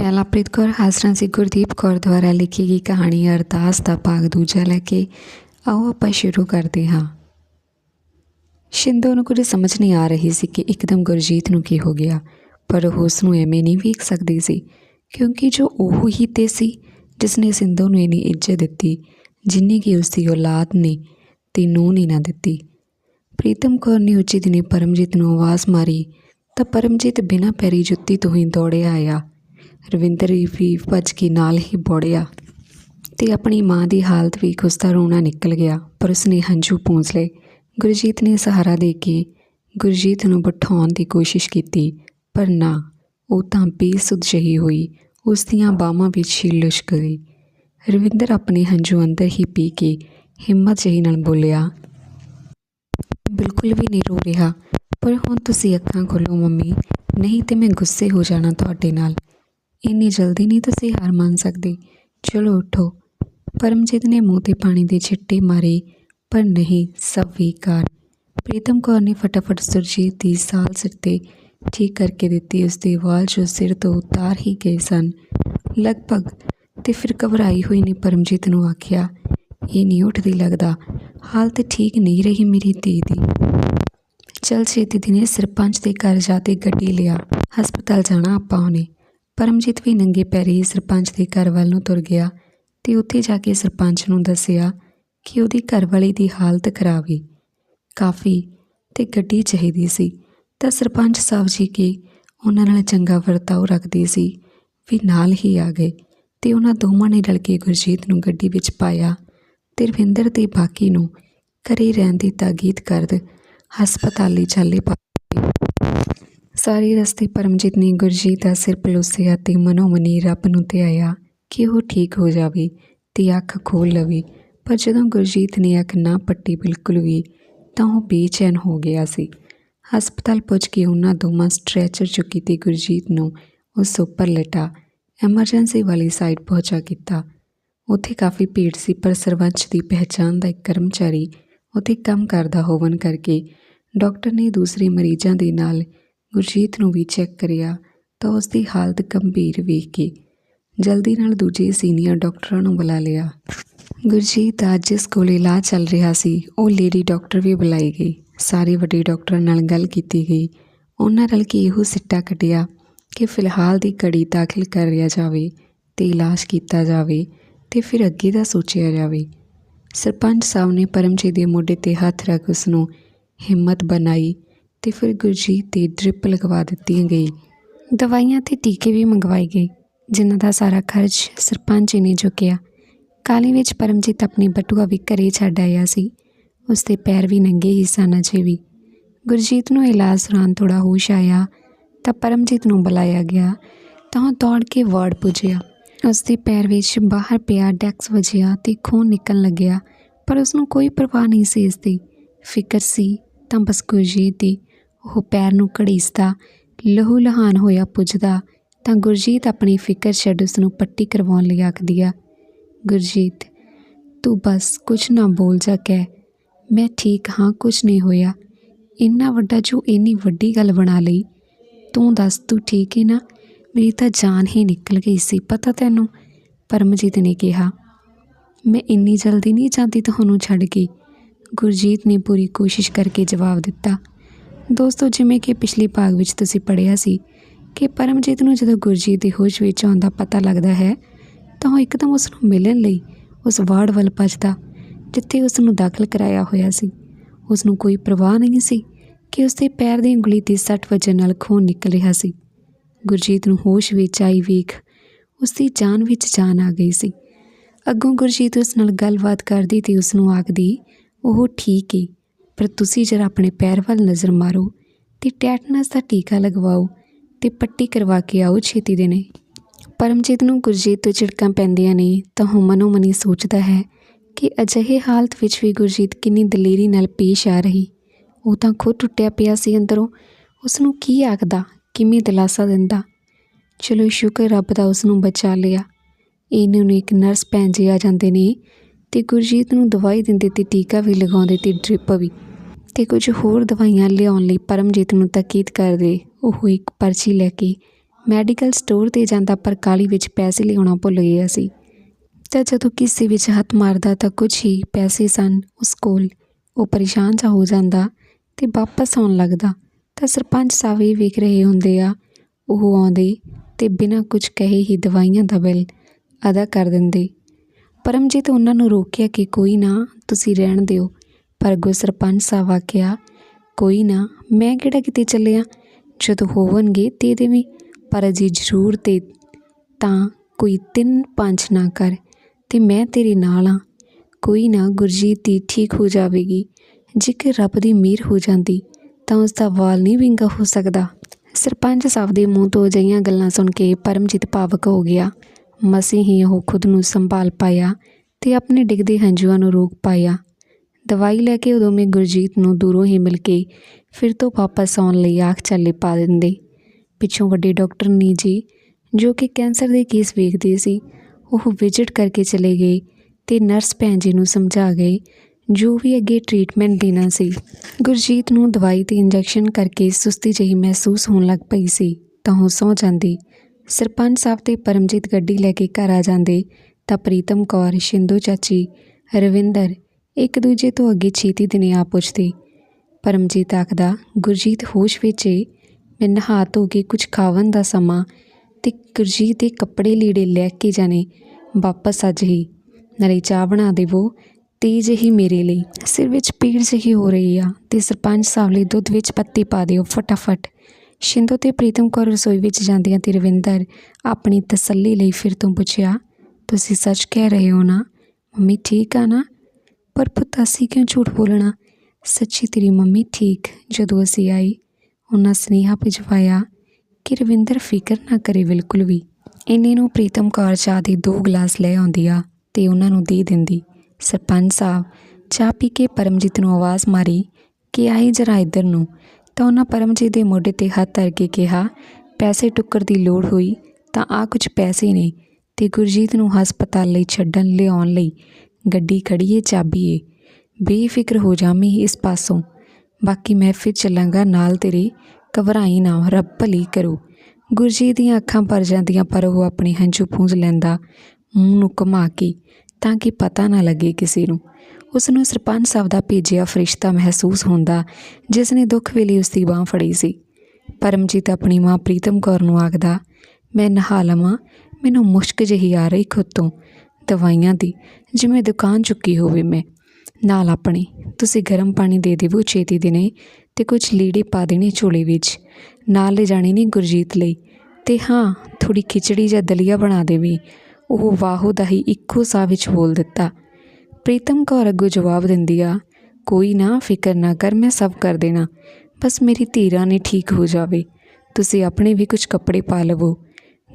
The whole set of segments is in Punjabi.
ਮੈਂ ਲਵਪ੍ਰੀਤ ਕੌਰ ਹਾਸਰਾਂ ਸੀ ਗੁਰਦੀਪ ਕੌਰ ਦੁਆਰਾ ਲਿਖੀ ਗਈ ਕਹਾਣੀ ਅਰਦਾਸ ਦਾ ਭਾਗ ਦੂਜਾ ਲੈ ਕੇ ਆਓ ਆਪਾਂ ਸ਼ੁਰੂ ਕਰਦੇ ਹਾਂ ਸ਼ਿੰਦੋ ਨੂੰ ਕੁਝ ਸਮਝ ਨਹੀਂ ਆ ਰਹੀ ਸੀ ਕਿ ਇੱਕਦਮ ਗੁਰਜੀਤ ਨੂੰ ਕੀ ਹੋ ਗਿਆ ਪਰ ਉਹ ਉਸ ਨੂੰ ਐਵੇਂ ਨਹੀਂ ਵੇਖ ਸਕਦੀ ਸੀ ਕਿਉਂਕਿ ਜੋ ਉਹ ਹੀ ਤੇ ਸੀ ਜਿਸ ਨੇ ਸਿੰਧੂ ਨੂੰ ਇੰਨੀ ਇੱਜ਼ਤ ਦਿੱਤੀ ਜਿੰਨੀ ਕਿ ਉਸ ਦੀ ਔਲਾਦ ਨੇ ਤੇ ਨੂੰ ਨਹੀਂ ਨਾ ਦਿੱਤੀ ਪ੍ਰੀਤਮ ਕੌਰ ਨੇ ਉੱਚੀ ਦਿਨੇ ਪਰਮਜੀਤ ਨੂੰ ਆਵਾਜ਼ ਮਾਰੀ ਤਾਂ ਪਰਮਜੀਤ ਬਿਨਾਂ ਪੈਰੀ ਜੁੱਤੀ ਤੋਂ ਹੀ ਦੌੜਿਆ ਆਇਆ ਰਵਿੰਦਰ ਵੀ ਭੱਜ ਕੇ ਨਾਲ ਹੀ ਬੋੜਿਆ ਤੇ ਆਪਣੀ ਮਾਂ ਦੀ ਹਾਲਤ ਵੇਖ ਉਸ ਦਾ ਰੋਣਾ ਨਿਕਲ ਗਿਆ, ਪਰ ਉਸਨੇ ਹੰਝੂ ਪੂੰਝ ਲਏ। ਗੁਰਜੀਤ ਨੇ ਸਹਾਰਾ ਦੇ ਕੇ ਗੁਰਜੀਤ ਨੂੰ ਬਿਠਾਉਣ ਦੀ ਕੋਸ਼ਿਸ਼ ਕੀਤੀ, ਪਰ ਨਾ, ਉਹ ਤਾਂ ਬੇਸੁੱਧ ਜਹੀ ਹੋਈ ਉਸ ਦੀਆਂ ਬਾਹਾਂ ਵਿੱਚ ਹੀ ਲੁਸ਼ਕ ਗਈ। ਰਵਿੰਦਰ ਆਪਣੇ ਹੰਝੂ ਅੰਦਰ ਹੀ ਪੀ ਕੇ ਹਿੰਮਤ ਜਿਹੀ ਨਾਲ ਬੋਲਿਆ, ਬਿਲਕੁਲ ਵੀ ਨਹੀਂ ਰੋ ਰਿਹਾ, ਪਰ ਹੁਣ ਤੁਸੀਂ ਅੱਖਾਂ ਖੋਲੋ ਮੰਮੀ, ਨਹੀਂ ਤੇ ਮੈਂ ਗੁੱਸੇ ਹੋ ਜਾਣਾ ਤੁਹਾਡੇ ਨਾਲ। ਇੰਨੀ ਜਲਦੀ ਨਹੀਂ ਤੁਸੀਂ ਹਾਰ ਮੰਨ ਸਕਦੇ। ਚਲੋ ਉੱਠੋ। ਪਰਮਜੀਤ ਨੇ ਮੂੰਹ ਤੇ ਪਾਣੀ ਦੇ ਛਿੱਟੇ ਮਾਰੇ, ਪਰ ਨਹੀਂ, ਸਭ ਵਿਕਾਰ। ਪ੍ਰੀਤਮ ਕੌਰ ਨੇ ਫਟਾਫਟ ਸੁਰਜੀਤ ਦੀ ਸਾਲ ਸਿਰ ਤੇ ਠੀਕ ਕਰਕੇ ਦਿੱਤੀ। ਉਸ ਦੇ ਵਾਲ ਜੋ ਸਿਰ ਤੋਂ ਉਤਾਰ ਹੀ ਗਏ ਸਨ। ਲਗਭਗ ਤੇ ਫਿਰ ਘਬਰਾਈ ਹੋਈ ਨੇ ਪਰਮਜੀਤ ਨੂੰ ਆਖਿਆ, ਇਹ ਨਹੀਂ ਉੱਠਦੀ ਲੱਗਦਾ। ਹਾਲਤ ਠੀਕ ਨਹੀਂ ਰਹੀ ਮੇਰੀ ਧੀ ਦੀ। ਚਲ ਛੇਤੀ ਦਿਨੇ ਸਰਪੰਚ ਦੇ ਘਰ ਜਾ ਕੇ ਗੱਡੀ ਲਿਆ। ਹਸਪਤਾਲ ਜਾਣਾ ਆਪਾਂ ਉਹਨੇ। ਪਰਮਜੀਤ ਵੀ ਨੰਗੇ ਪੈਰੀ ਹੀ ਸਰਪੰਚ ਦੇ ਘਰ ਵੱਲ ਨੂੰ ਤੁਰ ਗਿਆ ਤੇ ਉੱਥੇ ਜਾ ਕੇ ਸਰਪੰਚ ਨੂੰ ਦੱਸਿਆ ਕਿ ਉਹਦੀ ਘਰਵਾਲੀ ਦੀ ਹਾਲਤ ਖਰਾਬ ਹੈ ਕਾਫੀ ਤੇ ਗੱਡੀ ਚਾਹੀਦੀ ਸੀ ਤਾਂ ਸਰਪੰਚ ਸਾਹਿਬ ਜੀ ਕੇ ਉਹਨਾਂ ਨਾਲ ਚੰਗਾ ਵਰਤਾਓ ਰੱਖਦੇ ਸੀ, ਵੀ ਨਾਲ ਹੀ ਆ ਗਏ ਤੇ ਉਹਨਾਂ ਦੋਵਾਂ ਨੇ ਰਲ ਕੇ ਗੁਰਜੀਤ ਨੂੰ ਗੱਡੀ ਵਿੱਚ ਪਾਇਆ ਤੇ ਰਵਿੰਦਰ ਤੇ ਬਾਕੀ ਨੂੰ ਘਰੇ ਰਹਿਣ ਦੀ ਤਾਕੀਦ ਕਰਦ ਹਸਪਤਾਲੀ ਚਾਲੇ ਪਾ ਸਾਰੇ ਰਸਤੇ ਪਰਮਜੀਤ ਨੇ ਗੁਰਜੀਤ ਦਾ ਸਿਰ ਪਲੋਸਿਆ ਤੇ ਮਨੋਮਨੀ ਰੱਬ ਨੂੰ ਧਿਆਇਆ ਕਿ ਉਹ ਠੀਕ ਹੋ ਜਾਵੇ ਤੇ ਅੱਖ ਖੋਲ ਲਵੇ। ਪਰ ਜਦੋਂ ਗੁਰਜੀਤ ਨੇ ਅੱਖ ਨਾ ਪੱਟੀ ਬਿਲਕੁਲ ਵੀ, ਤਾਂ ਉਹ ਬੇਚੈਨ ਹੋ ਗਿਆ ਸੀ। ਹਸਪਤਾਲ ਪੁੱਜ ਕੇ ਉਹਨਾਂ ਦੋਵਾਂ ਸਟ੍ਰੈਚਰ ਚੁੱਕੀ ਤੇ ਗੁਰਜੀਤ ਨੂੰ ਉਸ ਉੱਪਰ ਲਟਾ, ਐਮਰਜੈਂਸੀ ਵਾਲੀ ਸਾਈਡ ਪਹੁੰਚਾ ਕੀਤਾ। ਉੱਥੇ ਕਾਫੀ ਭੀੜ ਸੀ, ਪਰ ਸਰਪੰਚ ਦੀ ਪਹਿਚਾਣ ਦਾ ਇੱਕ ਕਰਮਚਾਰੀ ਉੱਥੇ ਕੰਮ ਕਰਦਾ ਹੋਵਨ ਕਰਕੇ ਡਾਕਟਰ ਨੇ ਦੂਸਰੇ ਮਰੀਜ਼ਾਂ ਦੇ ਨਾਲ ਗੁਰਜੀਤ ਨੂੰ ਵੀ ਚੈੱਕ ਕਰਿਆ ਤਾਂ ਉਸ ਦੀ ਹਾਲਤ ਗੰਭੀਰ ਵੇਖ ਕੇ ਜਲਦੀ ਨਾਲ ਦੂਜੇ ਸੀਨੀਅਰ ਡਾਕਟਰਾਂ ਨੂੰ ਬੁਲਾ ਲਿਆ। ਗੁਰਜੀਤ ਦਾ ਜਿਸ ਕੋਲ ਇਲਾਜ ਚੱਲ ਰਿਹਾ ਸੀ, ਉਹ ਲੇਡੀ ਡਾਕਟਰ ਵੀ ਬੁਲਾਈ ਗਈ। ਸਾਰੇ ਵੱਡੇ ਡਾਕਟਰਾਂ ਨਾਲ ਗੱਲ ਕੀਤੀ ਗਈ। ਉਹਨਾਂ ਰਲ ਕੇ ਇਹੋ ਸਿੱਟਾ ਕੱਢਿਆ ਕਿ ਫਿਲਹਾਲ ਦੀ ਕੜੀ ਦਾਖਲ ਕਰ ਲਿਆ ਜਾਵੇ ਤੇ ਇਲਾਜ ਕੀਤਾ ਜਾਵੇ ਤੇ ਫਿਰ ਅੱਗੇ ਦਾ ਸੋਚਿਆ ਜਾਵੇ। ਸਰਪੰਚ ਸਾਹਿਬ ਨੇ ਪਰਮਜੀਤ ਦੇ ਮੋਢੇ ਤੇ ਹੱਥ ਰੱਖ ਉਸ ਨੂੰ ਹਿੰਮਤ ਬਣਾਈ ਅਤੇ ਫਿਰ ਗੁਰਜੀਤ ਤੇ ਡ੍ਰਿਪ ਲਗਵਾ ਦਿੱਤੀ ਗਈ ਦਵਾਈਆਂ ਅਤੇ ਟੀਕੇ ਵੀ ਮੰਗਵਾਏ ਗਏ, ਜਿਨ੍ਹਾਂ ਦਾ ਸਾਰਾ ਖਰਚ ਸਰਪੰਚ ਨੇ ਚੁੱਕਿਆ। ਕਾਲੀ ਵਿੱਚ ਪਰਮਜੀਤ ਆਪਣੀ ਬਟੂਆ ਵੀ ਘਰੇ ਛੱਡ ਆਇਆ ਸੀ। ਉਸ ਦੇ ਪੈਰ ਵੀ ਨੰਗੇ ਹੀ ਸਨ ਅਜੇ ਵੀ। ਗੁਰਜੀਤ ਨੂੰ ਇਲਾਜ ਦੌਰਾਨ ਥੋੜਾ ਹੋਸ਼ ਆਇਆ, ਤਾਂ ਪਰਮਜੀਤ ਨੂੰ ਬੁਲਾਇਆ ਗਿਆ, ਤਾਂ ਉਹ ਦੌੜ ਕੇ ਵਾਰਡ ਪੁੱਜਿਆ। ਉਸ ਦੇ ਪੈਰ ਵਿੱਚ ਬਾਹਰ ਪਿਆ ਡੈਕਸ ਵਜਿਆ ਤੇ ਖੂਨ ਨਿਕਲਣ ਲੱਗਿਆ, ਪਰ ਉਸ ਨੂੰ ਕੋਈ ਪਰਵਾਹ ਨਹੀਂ ਸੀ ਇਸ ਦੀ। ਫਿਕਰ ਸੀ ਤਾਂ ਬਸ ਗੁਰਜੀਤ ਦੀ ਉਹ ਪੈਰ ਨੂੰ ਘੜੀਸਦਾ ਲਹੂ ਲਹਾਨ ਹੋਇਆ ਪੁੱਜਦਾ, ਤਾਂ ਗੁਰਜੀਤ ਆਪਣੀ ਫਿਕਰ ਛੱਡ ਉਸ ਨੂੰ ਪੱਟੀ ਕਰਵਾਉਣ ਲਈ ਆਖਦੀ ਆ, ਗੁਰਜੀਤ, ਤੂੰ ਬਸ ਕੁਝ ਨਾ ਬੋਲ ਜਾ ਕਹਿ, ਮੈਂ ਠੀਕ ਹਾਂ ਕੁਝ ਨਹੀਂ ਹੋਇਆ। ਇੰਨਾ ਵੱਡਾ ਜੋ ਇੰਨੀ ਵੱਡੀ ਗੱਲ ਬਣਾ ਲਈ, ਤੂੰ ਦੱਸ ਤੂੰ ਠੀਕ ਹੈ ਨਾ? ਮੇਰੀ ਤਾਂ ਜਾਨ ਹੀ ਨਿਕਲ ਗਈ ਸੀ, ਪਤਾ ਤੈਨੂੰ? ਪਰਮਜੀਤ ਨੇ ਕਿਹਾ। ਮੈਂ ਇੰਨੀ ਜਲਦੀ ਨਹੀਂ ਜਾਂਦੀ ਤੁਹਾਨੂੰ ਛੱਡ ਕੇ? ਗੁਰਜੀਤ ਨੇ ਪੂਰੀ ਕੋਸ਼ਿਸ਼ ਕਰਕੇ ਜਵਾਬ ਦਿੱਤਾ। ਦੋਸਤੋ, ਜਿਵੇਂ ਕਿ ਪਿਛਲੀ ਭਾਗ ਵਿੱਚ ਤੁਸੀਂ ਪੜ੍ਹਿਆ ਸੀ ਕਿ ਪਰਮਜੀਤ ਨੂੰ ਜਦੋਂ ਗੁਰਜੀਤ ਦੇ ਹੋਸ਼ ਵਿੱਚ ਆਉਣ ਦਾ ਪਤਾ ਲੱਗਦਾ ਹੈ, ਤਾਂ ਉਹ ਇੱਕਦਮ ਉਸ ਨੂੰ ਮਿਲਣ ਲਈ ਉਸ ਵਾਰਡ ਵੱਲ ਭੱਜਦਾ, ਜਿੱਥੇ ਉਸ ਨੂੰ ਦਾਖਲ ਕਰਾਇਆ ਹੋਇਆ ਸੀ। ਉਸ ਨੂੰ ਕੋਈ ਪਰਵਾਹ ਨਹੀਂ ਸੀ ਕਿ ਉਸ ਦੇ ਪੈਰ ਦੀ ਉਂਗਲੀ ਤੇ ਸੱਟ ਵਜਨ ਨਾਲ ਖੂਨ ਨਿਕਲ ਰਿਹਾ ਸੀ। ਗੁਰਜੀਤ ਨੂੰ ਹੋਸ਼ ਵਿੱਚ ਆਈ ਵੇਖ ਉਸ ਦੀ ਜਾਨ ਵਿੱਚ ਜਾਨ ਆ ਗਈ ਸੀ। ਅੱਗੋਂ ਗੁਰਜੀਤ ਉਸ ਨਾਲ ਗੱਲਬਾਤ ਕਰਦੀ ਤੇ ਉਸ ਨੂੰ ਆਖਦੀ, ਉਹ ਠੀਕ ਏ। ਪਰ ਤੁਸੀਂ ਜਰਾ ਆਪਣੇ ਪੈਰ ਵੱਲ ਨਜ਼ਰ ਮਾਰੋ ਤੇ ਟੈਟਨਸ ਦਾ ਟੀਕਾ ਲਗਵਾਓ ਤੇ ਪੱਟੀ ਕਰਵਾ ਕੇ ਆਓ ਛੇਤੀ ਦੇ ਨੇ। ਪਰਮਜੀਤ ਨੂੰ ਗੁਰਜੀਤ ਤੋਂ ਝਿੜਕਾਂ ਪੈਂਦੀਆਂ ਨੇ ਤਾਂ ਉਹ ਮਨੋਮਨੀ ਸੋਚਦਾ ਹੈ ਕਿ ਅਜਿਹੇ ਹਾਲਤ ਵਿੱਚ ਵੀ ਗੁਰਜੀਤ ਕਿੰਨੀ ਦਲੇਰੀ ਨਾਲ ਪੇਸ਼ ਆ ਰਹੀ। ਉਹ ਤਾਂ ਖੁਦ ਟੁੱਟਿਆ ਪਿਆ ਸੀ ਅੰਦਰੋਂ। ਉਸ ਨੂੰ ਕੀ ਆਖਦਾ, ਕਿਵੇਂ ਦਿਲਾਸਾ ਦਿੰਦਾ। ਚਲੋ ਸ਼ੁਕਰ ਰੱਬ ਦਾ ਉਸ ਨੂੰ ਬਚਾ ਲਿਆ। ਇਹਨਾਂ ਨੂੰ ਇੱਕ ਨਰਸ ਭੈਣ ਜੀ ਆ ਜਾਂਦੇ ਨੇ ਤੇ ਗੁਰਜੀਤ ਨੂੰ ਦਵਾਈ ਦਿੰਦੇ ਤੇ ਟੀਕਾ ਵੀ ਲਗਾਉਂਦੇ ਤੇ ਡ੍ਰਿਪ ਵੀ। ਤੇ ਕੁਝ ਹੋਰ ਦਵਾਈਆਂ ਲਿਆਉਣ ਲਈ ਪਰਮਜੀਤ ਨੂੰ ਤਾਕੀਦ ਕਰਦੇ ਉਹ ਇੱਕ ਪਰਚੀ ਲੈ ਕੇ ਮੈਡੀਕਲ ਸਟੋਰ 'ਤੇ ਜਾਂਦਾ ਪਰ ਕਾਲੀ ਵਿੱਚ ਪੈਸੇ ਲਿਆਉਣਾ ਭੁੱਲ ਗਿਆ ਸੀ। ਤਾਂ ਜਦੋਂ ਕਿਸੇ ਵਿੱਚ ਹੱਥ ਮਾਰਦਾ ਤਾਂ ਕੁਝ ਹੀ ਪੈਸੇ ਸਨ ਉਸ ਕੋਲ। ਉਹ ਪਰੇਸ਼ਾਨ ਜਿਹਾ ਹੋ ਜਾਂਦਾ ਤੇ ਵਾਪਸ ਆਉਣ ਲੱਗਦਾ। ਤਾਂ ਸਰਪੰਚ ਸਾਹਿਬ ਇਹ ਵੇਖ ਰਹੇ ਹੁੰਦੇ ਆ, ਉਹ ਆਉਂਦੇ ਤੇ ਬਿਨਾਂ ਕੁਝ ਕਹੇ ਹੀ ਦਵਾਈਆਂ ਦਾ ਬਿੱਲ ਅਦਾ ਕਰ ਦਿੰਦੇ। ਪਰਮਜੀਤ ਉਹਨਾਂ ਨੂੰ ਰੋਕਿਆ ਕਿ ਕੋਈ ਨਾ, ਤੁਸੀਂ ਰਹਿਣ ਦਿਓ। ਪਰ ਅੱਗੋਂ ਸਰਪੰਚ ਸਾਹਿਬ ਆਖਿਆ ਕੋਈ ਨਾ, ਮੈਂ ਕਿਹੜਾ ਕਿਤੇ ਚੱਲਿਆ? ਜਦੋਂ ਹੋਵਣਗੇ ਦੇ ਦੇਵੀਂ, ਪਰ ਅਜੇ ਜ਼ਰੂਰ ਤੇ ਤਾਂ ਕੋਈ ਤਿੰਨ ਪੰਜ ਨਾ ਕਰ ਤੇ ਮੈਂ ਤੇਰੇ ਨਾਲ ਆ। ਕੋਈ ਨਾ, ਗੁਰਜੀਤ ਦੀ ਠੀਕ ਹੋ ਜਾਵੇਗੀ। ਜੇਕਰ ਰੱਬ ਦੀ ਮਿਹਰ ਹੋ ਜਾਂਦੀ, ਤਾਂ ਉਸ ਦਾ ਵਾਲ ਨਹੀਂ ਵਿੰਗਾ ਹੋ ਸਕਦਾ। ਸਰਪੰਚ ਸਾਹਿਬ ਦੇ ਮੂੰਹ ਤੋਂ ਅਜਿਹੀਆਂ ਗੱਲਾਂ ਸੁਣ ਕੇ ਪਰਮਜੀਤ ਭਾਵਕ ਹੋ ਗਿਆ। ਮਸੀਂ ਹੀ ਉਹ ਖੁਦ ਨੂੰ ਸੰਭਾਲ ਪਾਇਆ ਤੇ ਆਪਣੇ ਡਿੱਗਦੇ ਹੰਝੂਆਂ ਨੂੰ ਰੋਕ ਪਾਇਆ। ਦਵਾਈ ਲੈ ਕੇ ਉਦੋਂ ਮੈਂ ਗੁਰਜੀਤ ਨੂੰ ਦੂਰੋਂ ਹੀ ਮਿਲ ਕੇ ਫਿਰ ਤੋਂ ਵਾਪਸ ਆਉਣ ਲਈ ਆਖ ਚੱਲੇ ਪਾ ਦਿੰਦੇ। ਪਿੱਛੋਂ ਵੱਡੇ ਡਾਕਟਰ ਨੀ ਜੀ, ਜੋ ਕਿ ਕੈਂਸਰ ਦੇ ਕੇਸ ਵੇਖਦੇ ਸੀ, ਉਹ ਵਿਜ਼ਿਟ ਕਰਕੇ ਚਲੇ ਗਏ ਤੇ ਨਰਸ ਭੈਣ ਜੀ ਨੂੰ ਸਮਝਾ ਗਏ, ਜੋ ਵੀ ਅੱਗੇ ਟ੍ਰੀਟਮੈਂਟ ਦੇਣਾ ਸੀ। ਗੁਰਜੀਤ ਨੂੰ ਦਵਾਈ ਤੇ ਇੰਜੈਕਸ਼ਨ ਕਰਕੇ ਸੁਸਤੀ ਜਿਹੀ ਮਹਿਸੂਸ ਹੋਣ ਲੱਗ ਪਈ ਸੀ, ਤਾਂ ਉਹ ਸੌ ਜਾਂਦੀ। ਸਰਪੰਚ ਸਾਹਿਬ ਤੇ ਪਰਮਜੀਤ ਗੱਡੀ ਲੈ ਕੇ ਘਰ ਆ ਜਾਂਦੇ, ਤਾਂ ਪ੍ਰੀਤਮ ਕੌਰ, ਸ਼ਿੰਦੋ ਚਾਚੀ, ਰਵਿੰਦਰ ਇੱਕ ਦੂਜੇ ਤੋਂ ਅੱਗੇ ਛੇਤੀ ਦਿਨੇ ਆ ਪੁੱਛਦੇ। ਪਰਮਜੀਤ ਆਖਦਾ, ਗੁਰਜੀਤ, ਹੋਸ਼ ਵਿੱਚ ਏ। ਮੈਂ ਨਹਾ ਧੋ ਕੇ ਕੁਝ ਖਾਵਣ ਦਾ ਸਮਾਂ ਤੇ ਗੁਰਜੀਤ ਦੇ ਕੱਪੜੇ ਲੀੜੇ ਲੈ ਕੇ ਜਾਣੇ। ਵਾਪਸ ਅੱਜ ਹੀ। ਨਾਲੇ ਚਾਹ ਬਣਾ ਦੇਵੋ। ਤੇਜ ਹੀ ਮੇਰੇ ਲਈ। ਸਿਰ ਵਿੱਚ ਪੀੜ ਜਿਹੀ ਹੋ ਰਹੀ ਆ ਤੇ ਸਰਪੰਚ ਸਾਹਿਬ ਲਈ ਦੁੱਧ ਵਿੱਚ ਪੱਤੀ ਪਾ ਦਿਓ ਫਟਾਫਟ। ਸ਼ਿੰਦੋ ਤੇ ਪ੍ਰੀਤਮ ਕੌਰ ਰਸੋਈ ਵਿੱਚ ਜਾਂਦੀਆਂ ਤੇ ਰਵਿੰਦਰ ਆਪਣੀ ਤਸੱਲੀ ਲਈ ਫਿਰ ਤੋਂ ਪੁੱਛਿਆ, ਤੁਸੀਂ ਸੱਚ ਕਹਿ ਰਹੇ ਹੋ ਨਾ? ਮੰਮੀ ਠੀਕ ਆ ਨਾ? ਪਰ ਪੁੱਤ ਅਸੀਂ ਕਿਉਂ ਝੂਠ ਬੋਲਣਾ? ਸੱਚੀ ਤੇਰੀ ਮੰਮੀ ਠੀਕ, ਜਦੋਂ ਅਸੀਂ ਆਈ ਉਹਨਾਂ ਸੁਨੇਹਾ ਭਿਜਵਾਇਆ ਕਿ ਰਵਿੰਦਰ ਫਿਕਰ ਨਾ ਕਰੇ ਬਿਲਕੁਲ ਵੀ। ਇੰਨੇ ਨੂੰ ਪ੍ਰੀਤਮ ਕੌਰ ਚਾਹ ਦੇ ਦੋ ਗਲਾਸ ਲੈ ਆਉਂਦੀ ਆ ਤੇ ਉਹਨਾਂ ਨੂੰ ਦੇ ਦਿੰਦੀ। ਸਰਪੰਚ ਸਾਹਿਬ, ਚਾਹ ਪੀ ਕੇ ਪਰਮਜੀਤ ਨੂੰ ਆਵਾਜ਼ ਮਾਰੀ ਕਿ ਆਈ ਜਰਾ ਇੱਧਰ ਨੂੰ। ਤਾਂ ਉਹਨਾਂ ਪਰਮਜੀਤ ਦੇ ਮੋਢੇ ਤੇ ਹੱਥ ਧਰ ਕੇ ਕਿਹਾ, ਪੈਸੇ ਟੁੱਕਰ ਦੀ ਲੋੜ ਹੋਈ ਤਾਂ ਆ ਕੁਝ ਪੈਸੇ ਨੇ ਤੇ ਗੁਰਜੀਤ ਨੂੰ ਹਸਪਤਾਲ ਲਈ ਛੱਡਣ ਲਿਆਉਣ ਲਈ ਗੱਡੀ ਖੜੀਏ, ਚਾਬੀਏ। ਬੇਫਿਕਰ ਹੋ ਜਾਮੀ ਇਸ ਪਾਸੋਂ। ਬਾਕੀ ਮੈਂ ਫਿਰ ਚੱਲਾਂਗਾ, ਨਾਲ ਤੇਰੇ ਘਬਰਾਈ ਨਾ ਰੱਬ ਭਲੀ ਕਰੋ। ਗੁਰਜੀਤ ਦੀਆਂ ਅੱਖਾਂ ਭਰ ਜਾਂਦੀਆਂ, ਪਰ ਉਹ ਆਪਣੇ ਹੰਝੂ ਪੂੰਝ ਲੈਂਦਾ, ਮੂੰਹ ਨੂੰ ਘੁਮਾ ਕੇ, ਤਾਂ ਕਿ ਪਤਾ ਨਾ ਲੱਗੇ ਕਿਸੇ ਨੂੰ। ਉਸ ਨੂੰ ਸਰਪੰਚ ਸਾਹਿਬ ਦਾ ਭੇਜਿਆ ਫਰਿਸ਼ਤਾ ਮਹਿਸੂਸ ਹੁੰਦਾ ਜਿਸ ਨੇ ਦੁੱਖ ਵੇਲੇ ਉਸ ਦੀ ਬਾਹ ਫੜੀ ਸੀ। ਪਰਮਜੀਤ ਆਪਣੀ ਮਾਂ ਪ੍ਰੀਤਮ ਕੌਰ ਨੂੰ ਆਖਦਾ, ਮੈਂ ਨਹਾ ਲਵਾਂ, ਮੈਨੂੰ ਮੁਸ਼ਕ ਜਿਹੀ ਆ ਰਹੀ ਖੁਦ ਤੋਂ। ਦਵਾਈਆਂ ਦੀ, ਜਿਵੇਂ ਦੁਕਾਨ ਚੁੱਕੀ ਹੋਵੇ ਮੈਂ। ਨਾਲ ਆਪਣੇ, ਤੁਸੀਂ ਗਰਮ ਪਾਣੀ ਦੇ ਦੇਵੋ ਛੇਤੀ ਦਿਨੇ ਤੇ ਕੁਝ ਲੀੜੇ ਪਾ ਦੇਣੇ ਝੋਲੇ ਵਿੱਚ। ਨਾਲ ਲੈ ਜਾਣੀ ਨਹੀਂ ਗੁਰਜੀਤ ਲਈ। ਤੇ ਹਾਂ ਥੋੜੀ ਖਿਚੜੀ ਜਾਂ ਦਲੀਆ ਬਣਾ ਦੇਵੀ। ਉਹ ਵਾਹੋ ਦਾ ਹੀ ਇੱਕੋ ਸਾਹ ਵਿੱਚ ਬੋਲ ਦਿੱਤਾ। ਪ੍ਰੀਤਮ ਕੌਰ ਅੱਗੋਂ ਜਵਾਬ ਦਿੰਦੀ ਆ, ਕੋਈ ਨਾ, ਫਿਕਰ ਨਾ ਕਰ, ਮੈਂ ਸਭ ਕਰ ਦੇਣਾ। ਬਸ ਮੇਰੀ ਧੀਰਾ ਨੇ ਠੀਕ ਹੋ ਜਾਵੇ। ਤੁਸੀਂ ਆਪਣੇ ਵੀ ਕੁਝ ਕੱਪੜੇ ਪਾ ਲਵੋ।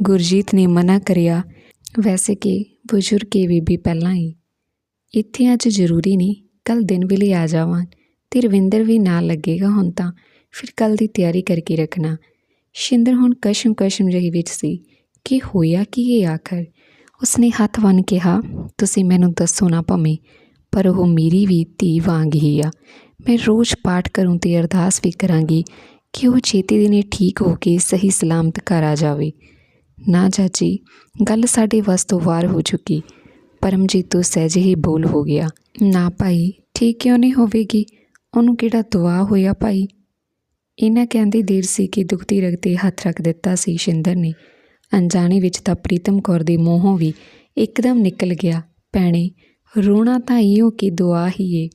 ਗੁਰਜੀਤ ਨੇ ਮਨਾ ਕਰਿਆ ਵੈਸੇ ਕਿ ਬਜ਼ੁਰਗ ਇਹ ਬੀਬੀ ਪਹਿਲਾਂ ਹੀ। ਇੱਥੇ ਅੱਜ ਜ਼ਰੂਰੀ ਨਹੀਂ ਕੱਲ ਦਿਨ ਵੇਲੇ ਆ ਜਾਵਾਂ। ਤੇ ਰਵਿੰਦਰ ਵੀ ਨਾਲ ਲੱਗੇਗਾ ਹੁਣ ਤਾਂ, ਫਿਰ ਕੱਲ ਦੀ ਤਿਆਰੀ ਕਰਕੇ ਰੱਖਣਾ। ਸ਼ਿੰਦਰ ਹੁਣ ਕਸ਼ਮ ਕਸ਼ਮ ਜਿਹੀ ਵਿੱਚ ਸੀ, ਕਿ ਹੋਇਆ, ਕੀ ਇਹ ਆਖਰ? ਉਸਨੇ ਹੱਥ ਵੰਨ ਕਿਹਾ, ਤੁਸੀਂ ਮੈਨੂੰ ਦੱਸੋ ਨਾ ਭਵੇਂ, ਪਰ ਉਹ ਮੇਰੀ ਵੀ ਧੀ ਵਾਂਗ ਹੀ ਆ। ਮੈਂ ਰੋਜ਼ ਪਾਠ ਕਰੂੰ ਤੇ ਅਰਦਾਸ ਵੀ ਕਰਾਂਗੀ ਕਿ ਉਹ ਛੇਤੀ ਦਿਨੇ ਠੀਕ ਹੋ ਕੇ ਸਹੀ ਸਲਾਮਤ ਘਰ ਆ ਜਾਵੇ। ਨਾ ਚਾਚੀ, ਗੱਲ ਸਾਡੇ ਵੱਸ ਤੋਂ ਵਾਰ ਹੋ ਚੁੱਕੀ। ਪਰਮਜੀਤ ਤੋਂ ਸਹਿਜੇ ਹੀ ਬੋਲ ਹੋ ਗਿਆ, ਨਾ ਭਾਈ, ਠੀਕ ਕਿਉਂ ਨਹੀਂ ਹੋਵੇਗੀ? ਉਹਨੂੰ ਕਿਹੜਾ ਦੁਆ ਹੋਇਆ ਭਾਈ? ਇਹਨਾਂ ਕਹਿੰਦੀ ਦੇਰ ਸੀ ਕਿ ਦੁਖਤੀ ਰਗ ਤੇ ਹੱਥ ਰੱਖ ਦਿੱਤਾ ਸੀ ਸ਼ਿੰਦਰ ਨੇ। ਅਣਜਾਣੇ ਵਿੱਚ ਤਾਂ ਪ੍ਰੀਤਮ ਕੌਰ ਦੇ ਮੂੰਹੋਂ ਵੀ ਇੱਕਦਮ ਨਿਕਲ ਗਿਆ, ਭੈਣੇ, ਰੋਣਾ ਤਾਂ ਇਹੋ ਕਿ ਦੁਆ ਹੀ ਏ।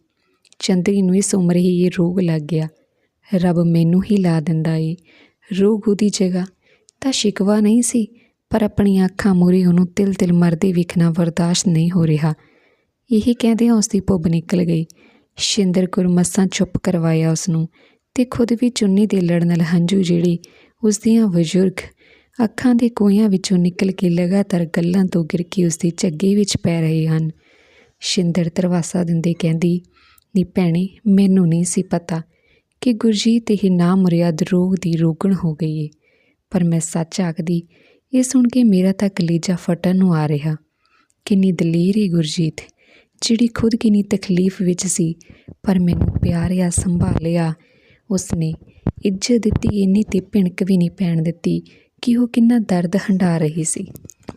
ਚੰਦਰੀ ਨੂੰ ਇਸ ਉਮਰ ਹੀ ਇਹ ਰੋਗ ਲੱਗ ਗਿਆ। ਰੱਬ ਮੈਨੂੰ ਹੀ ਲਾ ਦਿੰਦਾ ਏ। ਰੋਗ ਉਹਦੀ ਜਗ੍ਹਾ ਤਾਂ ਸ਼ਿਕਵਾ ਨਹੀਂ ਸੀ, ਪਰ ਆਪਣੀਆਂ ਅੱਖਾਂ ਮੂਹਰੇ ਉਹਨੂੰ ਤਿਲ ਤਿਲ ਮਰਦੇ ਵੇਖਣਾ ਬਰਦਾਸ਼ਤ ਨਹੀਂ ਹੋ ਰਿਹਾ। ਇਹੀ ਕਹਿੰਦਿਆਂ ਉਸ ਦੀ ਭੁੱਬ ਨਿਕਲ ਗਈ। ਸ਼ਿੰਦਰ ਕੋਲ ਮੱਸਾਂ ਚੁੱਪ ਕਰਵਾਇਆ ਉਸ ਨੂੰ ਤੇ ਖੁਦ ਵੀ ਚੁੰਨੀ ਦੇ ਲੜ ਨਾਲ ਹੰਝੂ ਜਿਹੜੇ ਉਸ ਦੀਆਂ ਬਜ਼ੁਰਗ ਅੱਖਾਂ ਦੇ ਕੋਇਆਂ ਵਿੱਚੋਂ ਨਿਕਲ ਕੇ ਲਗਾਤਾਰ ਗੱਲਾਂ ਤੋਂ ਗਿਰ ਕੇ ਉਸ ਦੇ ਝੱਗੇ ਵਿੱਚ ਪੈ ਰਹੇ ਹਨ। ਸ਼ਿੰਦਰ ਤਰਵਾਸਾ ਦਿੰਦੇ ਕਹਿੰਦੀ, ਨੀ ਭੈਣੇ, ਮੈਨੂੰ ਨਹੀਂ ਸੀ ਪਤਾ ਕਿ ਗੁਰਜੀਤ ਇਹ ਨਾ ਮੁਰਿਆਦ ਰੋਗ ਦੀ ਰੋਗਣ ਹੋ ਗਈ ਏ। ਪਰ ਮੈਂ ਸੱਚ ਆਖਦੀ, ਇਹ ਸੁਣ ਕੇ ਮੇਰਾ ਤਾਂ ਕਲੇਜਾ ਫਟਣ ਨੂੰ ਆ ਰਿਹਾ। ਕਿੰਨੀ ਦਲੇਰ ਏ ਗੁਰਜੀਤ। ਜਿਹੜੀ ਖੁਦ ਕਿੰਨੀ ਤਕਲੀਫ ਵਿੱਚ ਸੀ, ਪਰ ਮੈਨੂੰ ਪਿਆਰਿਆ ਸੰਭਾਲਿਆ ਉਸਨੇ ਇੱਜ਼ਤ ਦਿੱਤੀ, ਇੰਨੀ ਤੇ ਭਿਣਕ ਵੀ ਨਹੀਂ ਪੈਣ ਦਿੱਤੀ ਕਿ ਉਹ ਕਿੰਨਾ ਦਰਦ ਹੰਢਾ ਰਹੀ ਸੀ।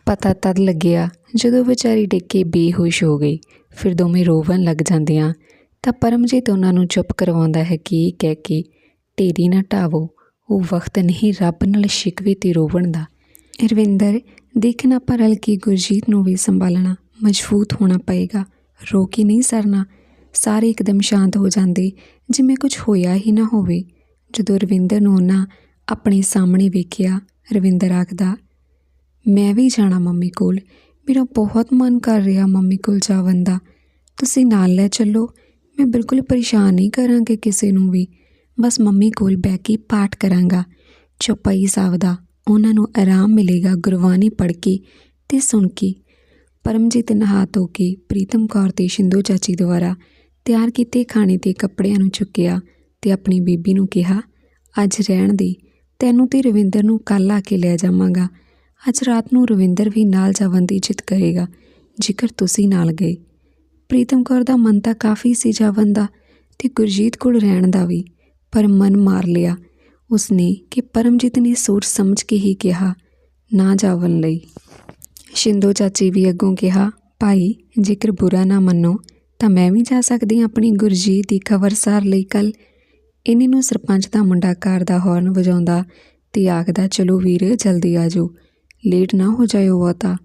ਪਤਾ ਤਦ ਲੱਗਿਆ ਜਦੋਂ ਵਿਚਾਰੀ ਡਿੱਗ ਬੇਹੋਸ਼ ਹੋ ਗਈ। ਫਿਰ ਦੋਵੇਂ ਰੋਵਣ ਲੱਗ ਜਾਂਦੀਆਂ। ਤਾਂ ਪਰਮਜੀਤ ਉਹਨਾਂ ਨੂੰ ਚੁੱਪ ਕਰਵਾਉਂਦਾ ਹੈ ਕਿ ਕਹਿ ਕੇ ਢੇਰੀ ਨਾ ਢਾਵੋ ਉਹ ਵਕਤ ਨਹੀਂ ਰੱਬ ਨਾਲ ਸ਼ਿਕਵੇ ਤੇ ਰੋਵਣ ਦਾ। ਰਵਿੰਦਰ ਦੇਖਣਾ ਪਰਲ ਕਿ ਗੁਰਜੀਤ ਨੂੰ ਵੀ ਸੰਭਾਲਣਾ ਮਜ਼ਬੂਤ ਹੋਣਾ ਪਏਗਾ। ਰੋ ਕੇ ਨਹੀਂ ਸਰਨਾ। ਸਾਰੇ ਇੱਕਦਮ ਸ਼ਾਂਤ ਹੋ ਜਾਂਦੇ, ਜਿਵੇਂ ਕੁਝ ਹੋਇਆ ਹੀ ਨਾ ਹੋਵੇ। ਜਦੋਂ ਰਵਿੰਦਰ ਨੂੰ ਉਹਨਾਂ ਆਪਣੇ ਸਾਹਮਣੇ ਵੇਖਿਆ, ਰਵਿੰਦਰ ਆਖਦਾ, ਮੈਂ ਵੀ ਜਾਣਾ ਮੰਮੀ ਕੋਲ। ਮੇਰਾ ਬਹੁਤ ਮਨ ਕਰ ਰਿਹਾ ਮੰਮੀ ਕੋਲ ਜਾਵਣ ਦਾ। ਤੁਸੀਂ ਨਾਲ ਲੈ ਚੱਲੋ। ਮੈਂ ਬਿਲਕੁਲ ਪਰੇਸ਼ਾਨ ਨਹੀਂ ਕਰਾਂਗੇ ਕਿਸੇ ਨੂੰ ਵੀ। ਬਸ ਮੰਮੀ ਕੋਲ ਬਹਿ ਕੇ ਪਾਠ ਕਰਾਂਗਾ। ਚੁਪਈ ਸਾਹਿਬ ਦਾ। ਉਹਨਾਂ ਨੂੰ ਆਰਾਮ ਮਿਲੇਗਾ ਗੁਰਬਾਣੀ ਪੜ੍ਹ ਕੇ ਤੇ ਸੁਣ ਕੇ। ਪਰਮਜੀਤ ਨਹਾ ਧੋ ਕੇ ਪ੍ਰੀਤਮ ਕੌਰ ਤੇ ਸ਼ਿੰਦੋ ਚਾਚੀ ਦੁਆਰਾ ਤਿਆਰ ਕੀਤੇ ਖਾਣੇ ਤੇ ਕੱਪੜਿਆਂ ਨੂੰ ਚੁੱਕਿਆ ਤੇ ਆਪਣੀ ਬੀਬੀ ਨੂੰ ਕਿਹਾ, ਅੱਜ ਰਹਿਣ ਦੇ। ਤੈਨੂੰ ਤੇ ਰਵਿੰਦਰ ਨੂੰ ਕੱਲ ਆ ਕੇ ਲੈ ਜਾਵਾਂਗਾ। ਅੱਜ ਰਾਤ ਨੂੰ ਰਵਿੰਦਰ ਵੀ ਨਾਲ ਜਾਵਣ ਦੀ ਜਿੱਦ ਕਰੇਗਾ। ਜੇਕਰ ਤੁਸੀਂ ਨਾਲ ਗਏ। ਪ੍ਰੀਤਮ ਕੌਰ ਦਾ ਮਨ ਤਾਂ ਕਾਫੀ ਸੀ ਜਾਵਣ ਦਾ ਤੇ ਗੁਰਜੀਤ ਕੋਲ ਰਹਿਣ ਦਾ ਵੀ। ਪਰ ਮਨ ਮਾਰ ਲਿਆ। ਉਸਨੇ ਕਿ ਪਰਮਜੀਤ ਨੇ ਸੋਚ ਸਮਝ ਕੇ ਹੀ ਕਿਹਾ, ਨਾ ਜਾਵਣ ਲਈ। ਸ਼ਿੰਦੋ ਚਾਚੀ ਵੀ ਅੱਗੋਂ ਕਿਹਾ, ਭਾਈ, ਜੇਕਰ ਬੁਰਾ ਨਾ ਮੰਨੋ, ਤਾਂ ਮੈਂ ਵੀ ਜਾ ਸਕਦੀ ਹਾਂ ਆਪਣੀ ਗੁਰਜੀਤ ਦੀ ਖਬਰਸਾਰ ਲਈ ਕੱਲ ਇੰਨੇ ਨੂੰ ਸਰਪੰਚ ਦਾ ਮੁੰਡਾ ਕਾਰ ਦਾ ਹਾਰਨ ਵਜਾਉਂਦਾ ਤੇ ਆਖਦਾ, ਚਲੋ ਵੀਰ, ਜਲਦੀ ਆ ਜਾਓ। ਲੇਟ ਨਾ ਹੋ ਜਾਇਓ ਬਹੁਤਾ।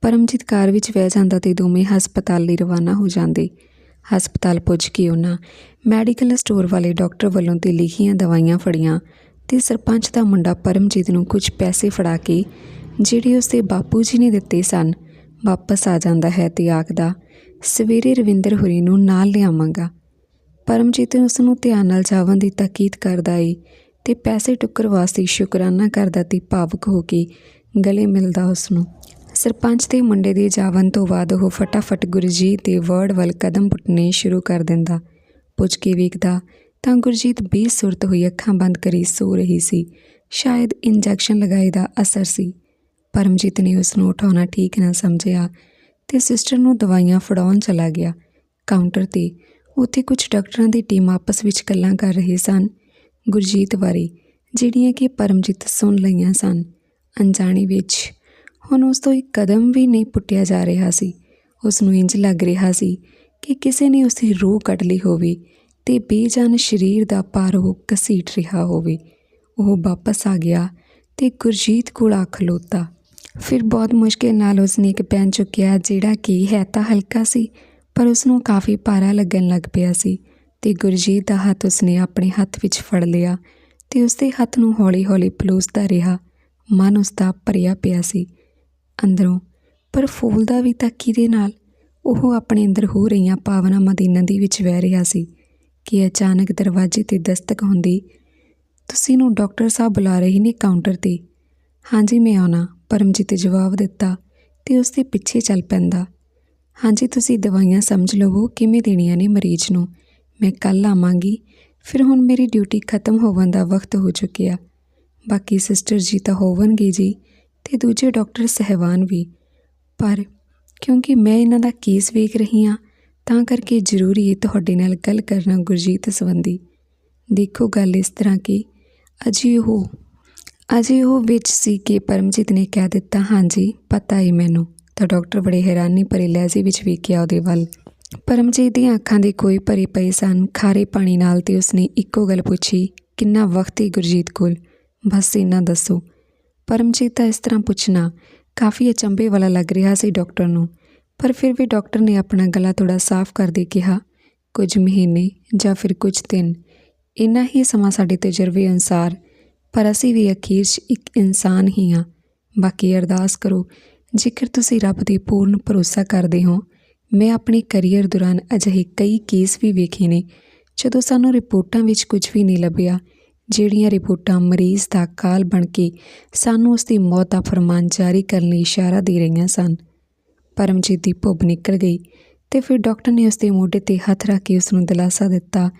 ਪਰਮਜੀਤ ਕਾਰ ਵਿੱਚ ਬਹਿ ਜਾਂਦਾ ਤੇ ਦੋਵੇਂ ਹਸਪਤਾਲ ਲਈ ਰਵਾਨਾ ਹੋ ਜਾਂਦੇ। ਹਸਪਤਾਲ ਪੁੱਜ ਕੇ ਉਹਨਾਂ ਮੈਡੀਕਲ ਸਟੋਰ ਵਾਲੇ ਡਾਕਟਰ ਵੱਲੋਂ ਤੇ ਲਿਖੀਆਂ ਦਵਾਈਆਂ ਫੜੀਆਂ ਤੇ ਸਰਪੰਚ ਦਾ ਮੁੰਡਾ ਪਰਮਜੀਤ ਨੂੰ ਕੁਝ ਪੈਸੇ ਫੜਾ ਕੇ ਜਿਹੜੇ ਉਸਦੇ ਬਾਪੂ ਜੀ ਨੇ ਦਿੱਤੇ ਸਨ, ਵਾਪਸ ਆ ਜਾਂਦਾ ਹੈ ਤੇ ਆਖਦਾ, ਸਵੇਰੇ ਰਵਿੰਦਰ ਹੁਰੀ ਨੂੰ ਨਾਲ ਲਿਆਵਾਂਗਾ। ਪਰਮਜੀਤ ਉਸ ਨੂੰ ਧਿਆਨ ਨਾਲ ਜਾਵਣ ਦੀ ਤਾਕੀਦ ਕਰਦਾ ਏ ਤੇ ਪੈਸੇ ਟੁੱਕਰ ਵਾਸਤੇ ਸ਼ੁਕਰਾਨਾ ਕਰਦਾ ਤੇ ਭਾਵੁਕ ਹੋ ਕੇ ਗਲੇ ਮਿਲਦਾ ਉਸ ਨੂੰ ਸਰਪੰਚ ਦੇ ਮੁੰਡੇ ਦੇ ਜਾਵਨ ਤੋਂ ਬਾਅਦ ਉਹ ਫਟਾਫਟ ਗੁਰਜੀਤ ਦੇ ਵਰਡ ਵੱਲ ਕਦਮ ਪੁੱਟਣੇ ਸ਼ੁਰੂ ਕਰ ਦਿੰਦਾ। ਪੁੱਜ ਕੇ ਵੇਖਦਾ ਤਾਂ ਗੁਰਜੀਤ ਬੇਸੁਰਤ ਹੋਈ ਅੱਖਾਂ ਬੰਦ ਕਰੀ ਸੋ ਰਹੀ ਸੀ। ਸ਼ਾਇਦ ਇੰਜੈਕਸ਼ਨ ਲਗਾਏ ਦਾ ਅਸਰ ਸੀ। ਪਰਮਜੀਤ ਨੇ ਉਸ ਨੂੰ ਉਠਾਉਣਾ ਠੀਕ ਨਾ ਸਮਝਿਆ ਤੇ ਸਿਸਟਰ ਨੂੰ ਦਵਾਈਆਂ ਫੜਾਉਣ ਚਲਾ ਗਿਆ। ਕਾਊਂਟਰ ਤੇ ਉੱਥੇ ਕੁਝ ਡਾਕਟਰਾਂ ਦੀ ਟੀਮ ਆਪਸ ਵਿੱਚ ਗੱਲਾਂ ਕਰ ਰਹੇ ਸਨ। ਗੁਰਜੀਤ ਬਾਰੇ ਜਿਹੜੀਆਂ ਕਿ ਪਰਮਜੀਤ ਸੁਣ ਲਈਆਂ ਸਨ। ਅਣਜਾਣੇ ਵਿੱਚ ਹੁਣ ਉਸ ਤੋਂ ਇੱਕ ਕਦਮ ਵੀ ਨਹੀਂ ਪੁੱਟਿਆ ਜਾ ਰਿਹਾ ਸੀ। ਉਸ ਨੂੰ ਇੰਜ ਲੱਗ ਰਿਹਾ ਸੀ ਕਿ ਕਿਸੇ ਨੇ ਉਸ ਦੀ ਰੂਹ ਕੱਢ ਲਈ ਹੋਵੇ ਤੇ ਬੇਜਾਨ ਸਰੀਰ ਦਾ ਭਾਰ ਉਹ ਘਸੀਟ ਰਿਹਾ ਹੋਵੇ। ਉਹ ਵਾਪਸ ਆ ਗਿਆ ਤੇ ਗੁਰਜੀਤ ਕੋਲ ਆ ਖਲੋਤਾ ਫਿਰ ਬਹੁਤ ਮੁਸ਼ਕਿਲ ਨਾਲ ਉਸ ਨੇ ਇੱਕ ਪੈਨ ਚੁੱਕਿਆ ਜਿਹੜਾ ਕਿ ਹੈ ਤਾਂ ਹਲਕਾ ਸੀ, ਪਰ ਉਸ ਨੂੰ ਕਾਫੀ ਭਾਰਾ ਲੱਗਣ ਲੱਗ ਪਿਆ ਸੀ ਤੇ ਗੁਰਜੀਤ ਦਾ ਹੱਥ ਉਸਨੇ ਆਪਣੇ ਹੱਥ ਵਿੱਚ ਫੜ ਲਿਆ ਤੇ ਉਸਦੇ ਹੱਥ ਨੂੰ ਹੌਲੀ-ਹੌਲੀ ਪਲੂਸਦਾ ਰਿਹਾ। ਮਨ ਉਸਦਾ ਭਰਿਆ ਪਿਆ ਸੀ। ਅੰਦਰੋਂ, ਪਰ ਫੂਲਦਾ ਵੀ ਤਾਂ ਕਿਹਦੇ ਨਾਲ ਉਹ ਆਪਣੇ ਅੰਦਰ ਹੋ ਰਹੀਆਂ ਭਾਵਨਾਵਾਂ ਦੀ ਨਦੀ ਵਿੱਚ ਵਹਿ ਰਿਹਾ ਸੀ ਕਿ ਅਚਾਨਕ ਦਰਵਾਜ਼ੇ ਤੇ ਦਸਤਕ ਹੁੰਦੀ ਤੁਸੀਂ ਨੂੰ ਡਾਕਟਰ ਸਾਹਿਬ ਬੁਲਾ ਰਹੇ ਨੇ ਕਾਊਂਟਰ ਤੇ। ਹਾਂਜੀ, ਮੈਂ ਆਉਣਾ। ਪਰਮਜੀਤ ਜਵਾਬ ਦਿੱਤਾ ਤੇ ਉਸ ਦੇ ਪਿੱਛੇ ਚੱਲ ਪੈਂਦਾ। ਹਾਂਜੀ, ਤੁਸੀਂ ਦਵਾਈਆਂ ਸਮਝ ਲਵੋ, ਕਿਵੇਂ ਦੇਣੀਆਂ ਨੇ ਮਰੀਜ਼ ਨੂੰ? ਮੈਂ ਕੱਲ ਆਵਾਂਗੀ। ਫਿਰ ਹੁਣ ਮੇਰੀ ਡਿਊਟੀ ਖਤਮ ਹੋਣ ਦਾ ਵਕਤ ਹੋ ਚੁੱਕਿਆ। ਬਾਕੀ ਸਿਸਟਰ ਜੀ ਤਾਂ ਹੋਵਣਗੇ ਜੀ। ਤੇ ਦੂਜੇ ਡਾਕਟਰ ਸਹਿਬਾਨ ਵੀ। ਪਰ ਕਿਉਂਕਿ ਮੈਂ ਇਹਨਾਂ ਦਾ ਕੇਸ ਵੇਖ ਰਹੀ ਹਾਂ, ਤਾਂ ਕਰਕੇ ਜ਼ਰੂਰੀ ਹੈ ਤੁਹਾਡੇ ਨਾਲ ਗੱਲ ਕਰਨਾ ਗੁਰਜੀਤ ਸੰਬੰਧੀ। ਦੇਖੋ ਗੱਲ ਇਸ ਤਰ੍ਹਾਂ ਕਿ ਅਜੇ ਉਹ ਅਜੇ ਉਹ ਵਿੱਚ ਸੀ ਕਿ ਪਰਮਜੀਤ ਨੇ ਕਹਿ ਦਿੱਤਾ, ਹਾਂਜੀ, ਪਤਾ ਹੀ ਮੈਨੂੰ। ਤਾਂ ਡਾਕਟਰ ਬੜੇ ਹੈਰਾਨੀ ਭਰੇ ਲਹਿਜੇ ਵਿੱਚ ਵੇਖਿਆ ਉਹਦੇ ਵੱਲ। ਪਰਮਜੀਤ ਦੀਆਂ ਅੱਖਾਂ ਦੇ ਕੋਈ ਭਰੇ ਪਏ ਸਨ। ਖਾਰੇ ਪਾਣੀ ਨਾਲ ਤੇ ਉਸਨੇ ਇੱਕੋ ਗੱਲ ਪੁੱਛੀ, ਕਿੰਨਾ ਵਕਤ ਹੈ ਗੁਰਜੀਤ ਕੋਲ? ਬਸ ਇੰਨਾ ਦੱਸੋ। ਪਰਮਜੀਤ ਦਾ ਇਸ ਤਰ੍ਹਾਂ ਪੁੱਛਣਾ, ਕਾਫੀ ਅਚੰਭੇ ਵਾਲਾ ਲੱਗ ਰਿਹਾ ਸੀ ਡਾਕਟਰ ਨੂੰ, ਪਰ ਫਿਰ ਵੀ ਡਾਕਟਰ ਨੇ ਆਪਣਾ ਗਲਾ ਥੋੜਾ ਸਾਫ਼ ਕਰਦੇ ਕਿਹਾ, ਕੁਝ ਮਹੀਨੇ ਜਾਂ ਫਿਰ ਕੁਝ ਦਿਨ, ਇੰਨਾ ਹੀ ਸਮਾਂ ਸਾਡੇ ਤਜਰਬੇ ਅਨਸਾਰ, ਪਰ ਅਸੀਂ ਵੀ ਅਖੀਰ 'ਚ ਇੱਕ ਇਨਸਾਨ ਹੀ ਹਾਂ। ਬਾਕੀ ਅਰਦਾਸ ਕਰੋ, ਜੇਕਰ ਤੁਸੀਂ ਰੱਬ ਦੀ ਪੂਰਨ ਭਰੋਸਾ ਕਰਦੇ ਹੋ, ਮੈਂ ਆਪਣੇ ਕੈਰੀਅਰ ਦੌਰਾਨ ਅਜਿਹੇ ਕਈ ਕੇਸ ਵੀ ਵੇਖੇ ਨੇ, ਜਦੋਂ ਸਾਨੂੰ ਰਿਪੋਰਟਾਂ ਵਿੱਚ ਕੁਝ ਵੀ ਨਹੀਂ ਲੱਭਿਆ ਜਿਹੜੀਆਂ ਰਿਪੋਰਟਾਂ ਮਰੀਜ਼ ਦਾ ਕਾਲ ਬਣ ਕੇ ਸਾਨੂੰ ਉਸ ਦੀ ਮੌਤ ਦਾ ਫਰਮਾਨ ਜਾਰੀ ਕਰਨ ਲਈ ਇਸ਼ਾਰਾ ਦੇ ਰਹੀਆਂ ਸਨ। ਪਰਮਜੀਤ ਦੀ ਭੁੱਬ ਨਿਕਲ ਗਈ ਤੇ ਫਿਰ ਡਾਕਟਰ ਨੇ ਉਸ ਦੇ ਮੋਢੇ ਤੇ ਹੱਥ ਰੱਖ ਕੇ ਉਸ ਨੂੰ ਦਿਲਾਸਾ ਦਿੱਤਾ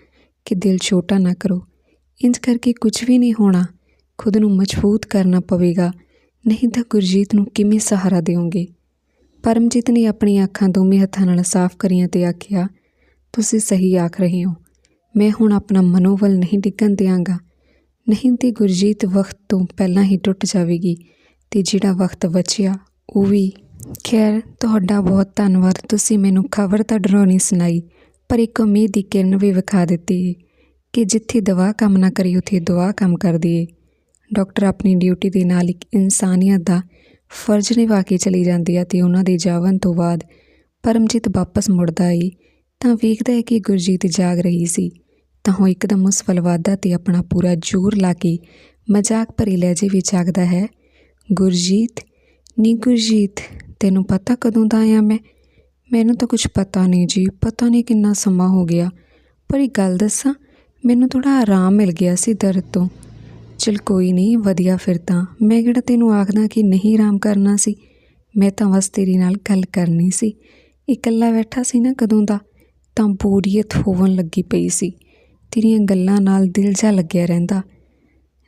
ਕਿ ਦਿਲ ਛੋਟਾ ਨਾ ਕਰੋ। ਇੰਜ ਕਰਕੇ ਕੁਝ ਵੀ ਨਹੀਂ ਹੋਣਾ, ਖੁਦ ਨੂੰ ਮਜ਼ਬੂਤ ਕਰਨਾ ਪਵੇਗਾ, ਨਹੀਂ ਤਾਂ ਗੁਰਜੀਤ ਨੂੰ ਕਿਵੇਂ ਸਹਾਰਾ ਦੇਵੋਗੇ ਪਰਮਜੀਤ ਨੇ ਆਪਣੀਆਂ ਅੱਖਾਂ ਦੋਵੇਂ ਹੱਥਾਂ ਨਾਲ ਸਾਫ਼ ਕਰੀਆਂ ਤੇ ਆਖਿਆ, ਤੁਸੀਂ ਸਹੀ ਆਖ ਰਹੇ ਹੋ। ਮੈਂ ਹੁਣ ਆਪਣਾ ਮਨੋਬਲ ਨਹੀਂ ਡਿੱਗਣ ਦਿਆਂਗਾ। ਨਹੀਂ ਤੇ ਗੁਰਜੀਤ ਵਕਤ ਤੋਂ ਪਹਿਲਾਂ ਹੀ ਟੁੱਟ ਜਾਵੇਗੀ ਤੇ ਜਿਹੜਾ ਵਕਤ ਬਚਿਆ, ਉਹ ਵੀ। ਖੈਰ, ਤੁਹਾਡਾ ਬਹੁਤ ਧੰਨਵਾਦ। ਤੁਸੀਂ ਮੈਨੂੰ ਖਬਰ ਤਾਂ ਡਰਾਉਣੀ ਸੁਣਾਈ, ਪਰ ਇੱਕ ਉਮੀਦ ਦੀ ਕਿਰਨ ਵੀ ਵਿਖਾ ਦਿੱਤੀ ਹੈ ਕਿ ਜਿੱਥੇ ਦਵਾ ਕੰਮ ਨਾ ਕਰੀ, ਉੱਥੇ ਦੁਆ ਕੰਮ ਕਰਦੀ ਹੈ ਡਾਕਟਰ ਆਪਣੀ ਡਿਊਟੀ ਦੇ ਨਾਲ ਇੱਕ ਇਨਸਾਨੀਅਤ ਦਾ ਫਰਜ਼ ਨਿਭਾ ਕੇ ਚਲੀ ਜਾਂਦੀ ਹੈ ਤੇ ਉਹਨਾਂ ਦੇ ਜਾਵਨ ਤੋਂ ਬਾਅਦ ਪਰਮਜੀਤ ਵਾਪਸ ਮੁੜਦਾ ਏ। ਤਾਂ ਵੇਖਦਾ ਹੈ ਕਿ ਗੁਰਜੀਤ ਜਾਗ ਰਹੀ ਸੀ। ਤਾਂ ਉਹ ਇੱਕਦਮ ਉਸ ਵੱਲ ਵੱਧਦਾ ਤੇ ਆਪਣਾ ਪੂਰਾ ਜ਼ੋਰ ਲਾ ਕੇ ਮਜ਼ਾਕ ਭਰੇ ਲਹਿਜੇ ਵਿੱਚ ਆਖਦਾ ਹੈ, ਗੁਰਜੀਤ, ਨੀ ਗੁਰਜੀਤ, ਤੈਨੂੰ ਪਤਾ ਕਦੋਂ ਦਾ ਆਇਆ ਮੈਂ? ਮੈਨੂੰ ਤਾਂ ਕੁਝ ਪਤਾ ਨਹੀਂ ਜੀ, ਪਤਾ ਨਹੀਂ ਕਿੰਨਾ ਸਮਾਂ ਹੋ ਗਿਆ। ਪਰ ਇੱਕ ਗੱਲ ਦੱਸਾਂ, ਮੈਨੂੰ ਥੋੜਾ ਆਰਾਮ ਮਿਲ ਗਿਆ ਸੀ ਦਰਦ ਤੋਂ। ਚਲ ਕੋਈ ਨਹੀਂ ਵਧੀਆ ਫਿਰ ਤਾਂ। ਮੈਂ ਕਿਹੜਾ ਤੈਨੂੰ ਆਖਦਾ ਕਿ ਨਹੀਂ ਆਰਾਮ ਕਰਨਾ ਸੀ? ਮੈਂ ਤਾਂ ਬਸ ਤੇਰੇ ਨਾਲ ਗੱਲ ਕਰਨੀ ਸੀ। ਇਕੱਲਾ ਬੈਠਾ ਸੀ ਨਾ ਕਦੋਂ ਦਾ, ਤਾਂ ਬੋਰੀਅਤ ਹੋਵਣ ਲੱਗੀ ਪਈ ਸੀ। ਤੇਰੀਆਂ ਗੱਲਾਂ ਨਾਲ ਦਿਲ ਜਾ ਲੱਗਿਆ ਰਹਿੰਦਾ।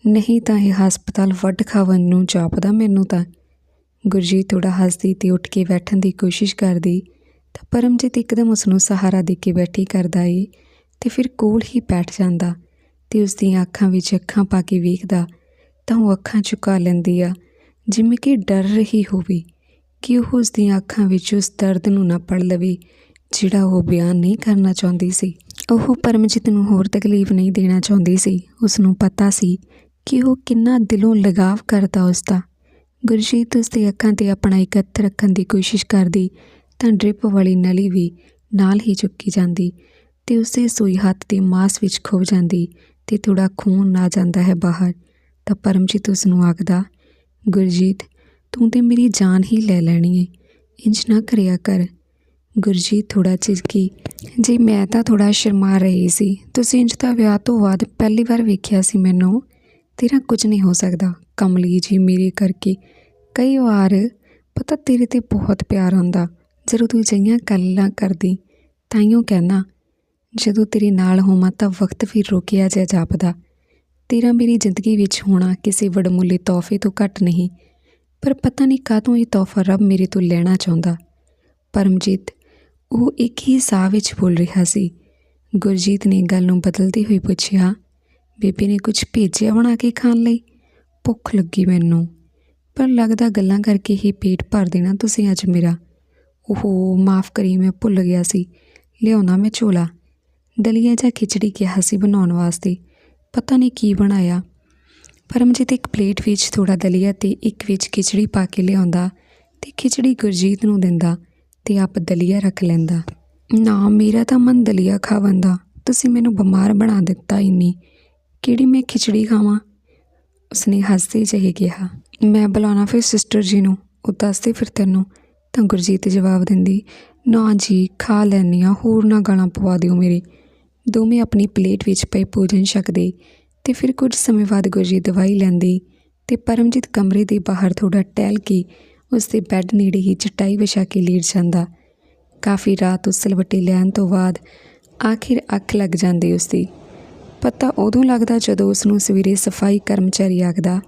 ਨਹੀਂ ਤਾਂ ਇਹ ਹਸਪਤਾਲ ਵੱਡ ਖਾਵਣ ਨੂੰ ਜਾਪਦਾ ਮੈਨੂੰ ਤਾਂ। ਗੁਰਜੀਤ ਥੋੜਾ ਹੱਸਦੀ ਤੇ ਉੱਠ ਕੇ ਬੈਠਣ ਦੀ ਕੋਸ਼ਿਸ਼ ਕਰਦੀ। ਤਾਂ ਪਰਮਜੀਤ ਇੱਕਦਮ ਉਸ ਨੂੰ ਸਹਾਰਾ ਦੇ ਕੇ ਬੈਠੀ ਕਰਦਾ ਏ ਤੇ ਫਿਰ ਕੋਲ ਹੀ ਬੈਠ ਜਾਂਦਾ ਤੇ ਉਸ ਦੀਆਂ ਅੱਖਾਂ ਵਿੱਚ ਅੱਖਾਂ ਪਾ ਕੇ ਵੇਖਦਾ। ਤਾਂ ਉਹ ਅੱਖਾਂ ਝੁਕਾ ਲੈਂਦੀ ਆ, ਜਿਵੇਂ ਕਿ ਡਰ ਰਹੀ ਹੋਵੇ ਕਿ ਉਹ ਉਸ ਦੀਆਂ ਅੱਖਾਂ ਵਿੱਚ ਉਸ ਦਰਦ ਨੂੰ ਨਾ ਪੜ ਲਵੇ, ਜਿਹੜਾ ਉਹ ਬਿਆਨ ਨਹੀਂ ਕਰਨਾ ਚਾਹੁੰਦੀ ਸੀ। ਉਹ ਪਰਮਜੀਤ ਨੂੰ ਹੋਰ ਤਕਲੀਫ ਨਹੀਂ ਦੇਣਾ ਚਾਹੁੰਦੀ ਸੀ। ਉਸ ਨੂੰ ਪਤਾ ਸੀ ਕਿ ਉਹ ਕਿੰਨਾ ਦਿਲੋਂ ਲਗਾਵ ਕਰਦਾ ਉਸ ਦਾ ਗੁਰਜੀਤ ਉਸ ਦੀ ਅੱਖਾਂ ਤੇ ਆਪਣਾ ਇੱਕ ਹੱਥ ਰੱਖਣ ਦੀ ਕੋਸ਼ਿਸ਼ ਕਰਦੀ, ਤਾਂ ਡ੍ਰਿਪ ਵਾਲੀ ਨਲੀ ਵੀ ਨਾਲ ਹੀ ਚੁੱਕੀ ਜਾਂਦੀ ਤੇ ਉਸੇ ਸੂਈ ਹੱਥ ਦੇ ਮਾਸ ਵਿੱਚ ਖੋ ਜਾਂਦੀ ਤੇ ਥੋੜਾ ਖੂਨ ਆ ਜਾਂਦਾ ਹੈ ਬਾਹਰ। ਤਾਂ ਪਰਮਜੀਤ ਉਸ ਨੂੰ ਆਖਦਾ, ਗੁਰਜੀਤ, ਤੂੰ ਤੇ ਮੇਰੀ ਜਾਨ ਹੀ ਲੈ ਲੈਣੀ ਏ। ਇੰਜ ਨਾ ਕਰਿਆ ਕਰ। ਗੁਰਜੀਤ ਥੋੜਾ ਝਿਜਕੀ ਜੀ, ਮੈਂ ਤਾਂ ਥੋੜਾ ਸ਼ਰਮਾ ਰਹੀ ਸੀ। ਤੁਸੀਂ ਇੰਜ ਤਾਂ ਵਿਆਹ ਤੋਂ ਬਾਅਦ ਪਹਿਲੀ ਵਾਰ ਵੇਖਿਆ ਸੀ ਮੈਨੂੰ। ਤੇਰਾ ਕੁਝ ਨਹੀਂ ਹੋ ਸਕਦਾ, ਕਮਲੀ ਜੀ, ਮੇਰੇ ਕਰਕੇ। ਕਈ ਵਾਰ ਪਤਾ ਤੇਰੇ ਤੇ ਬਹੁਤ ਪਿਆਰ ਹੁੰਦਾ। ਜਦੋਂ ਤੂੰ ਜਈਆਂ ਗੱਲਾਂ ਕਰਦੀ ਤਾਈਓ ਕਹਿਣਾ, ਜਦੋਂ ਤੇਰੇ ਨਾਲ ਹੋਵਾਂ ਤਾਂ ਵਕਤ ਫਿਰ ਰੁਕਿਆ ਜਾ ਜਾਪਦਾ। ਤੇਰਾ ਮੇਰੀ ਜ਼ਿੰਦਗੀ ਵਿੱਚ ਹੋਣਾ ਕਿਸੇ ਵਡਮੁੱਲੇ ਤੋਹਫੇ ਤੋਂ ਘੱਟ ਨਹੀਂ। ਪਰ ਪਤਾ ਨਹੀਂ ਕਾਹਤੋਂ ਇਹ ਤੋਹਫਾ ਰੱਬ ਮੇਰੇ ਤੋਂ ਲੈਣਾ ਚਾਹੁੰਦਾ। ਪਰਮਜੀਤ ਉਹ ਇੱਕ ਹੀ ਸਾਹ ਵਿੱਚ ਬੋਲ ਰਿਹਾ ਸੀ। ਗੁਰਜੀਤ ਨੇ ਗੱਲ ਨੂੰ ਬਦਲਦੀ ਹੋਈ ਪੁੱਛਿਆ, ਬੇਬੀ ਨੇ ਕੁਝ ਭੇਜਿਆ ਬਣਾ ਕੇ ਖਾਣ ਲਈ? ਭੁੱਖ ਲੱਗੀ ਮੈਨੂੰ। ਪਰ ਲੱਗਦਾ ਗੱਲਾਂ ਕਰਕੇ ਹੀ ਪੇਟ ਭਰ ਦੇਣਾ ਤੁਸੀਂ ਅੱਜ ਮੇਰਾ। ਉਹ ਮਾਫ ਕਰੀ ਮੈਂ ਭੁੱਲ ਗਿਆ ਸੀ। ਲਿਆਉਣਾ ਮੈਂ ਝੋਲਾ। ਦਲੀਆ ਜਾਂ ਖਿਚੜੀ ਕਿਹਾ ਸੀ ਬਣਾਉਣ ਵਾਸਤੇ। ਪਤਾ ਨਹੀਂ ਕੀ ਬਣਾਇਆ। ਪਰਮਜੀਤ ਇੱਕ ਪਲੇਟ ਵਿੱਚ ਥੋੜਾ ਦਲੀਆ ਤੇ ਇੱਕ ਵਿੱਚ ਖਿਚੜੀ ਪਾ ਕੇ ਲਿਆਉਂਦਾ ਤੇ ਖਿਚੜੀ ਗੁਰਜੀਤ ਨੂੰ ਦਿੰਦਾ। ਤੇ ਆਪ ਦਲੀਆ ਰੱਖ ਲੈਂਦਾ। ਨਾ, ਮੇਰਾ ਤਾਂ ਮਨ ਦਲੀਆ ਖਾਵਣ ਦਾ। ਤੁਸੀਂ ਮੈਨੂੰ ਬਿਮਾਰ ਬਣਾ ਦਿੱਤਾ ਇੰਨੀ। ਕਿਹੜੀ ਮੈਂ ਖਿਚੜੀ ਖਾਵਾਂ? ਉਸਨੇ ਹੱਸਦੇ ਜਿਹੇ ਕਿਹਾ। ਮੈਂ ਬੁਲਾਉਣਾ ਫਿਰ ਸਿਸਟਰ ਜੀ ਨੂੰ। ਉਹ ਦੱਸਦੇ ਫਿਰ ਤੈਨੂੰ। ਤਾਂ ਗੁਰਜੀਤ ਜਵਾਬ ਦਿੰਦੀ, ਨਾ ਜੀ, ਖਾ ਲੈਂਦੀ ਹਾਂ। ਹੋਰ ਨਾ ਗਾਲਾਂ ਪਵਾ ਦਿਓ ਮੇਰੇ। ਦੋਵੇਂ ਆਪਣੀ ਪਲੇਟ ਵਿੱਚ ਪਏ ਭੋਜਨ ਛਕਦੇ ਤੇ ਫਿਰ ਕੁਝ ਸਮੇਂ ਬਾਅਦ ਗੁਰਜੀਤ ਦਵਾਈ ਲੈਂਦੀ ਤੇ ਪਰਮਜੀਤ ਕਮਰੇ ਦੇ ਬਾਹਰ ਥੋੜਾ ਟਹਿਲ ਕੇ ਉਸ ਦੇ ਬੈੱਡ ਨੇੜੇ ਹੀ ਚਟਾਈ ਵਿਛਾ ਕੇ ਲੇਟ ਜਾਂਦਾ। ਕਾਫੀ ਰਾਤ ਉਸ ਉਸਲਵਟੇ ਲੈਣ ਤੋਂ ਬਾਅਦ ਆਖਿਰ ਅੱਖ ਲੱਗ ਜਾਂਦੀ ਉਸ ਦੀ ਪਤਾ ਉਦੋਂ ਲੱਗਦਾ ਜਦੋਂ ਉਸ ਨੂੰ ਸਵੇਰੇ ਸਫ਼ਾਈ ਕਰਮਚਾਰੀ ਆਖਦਾ,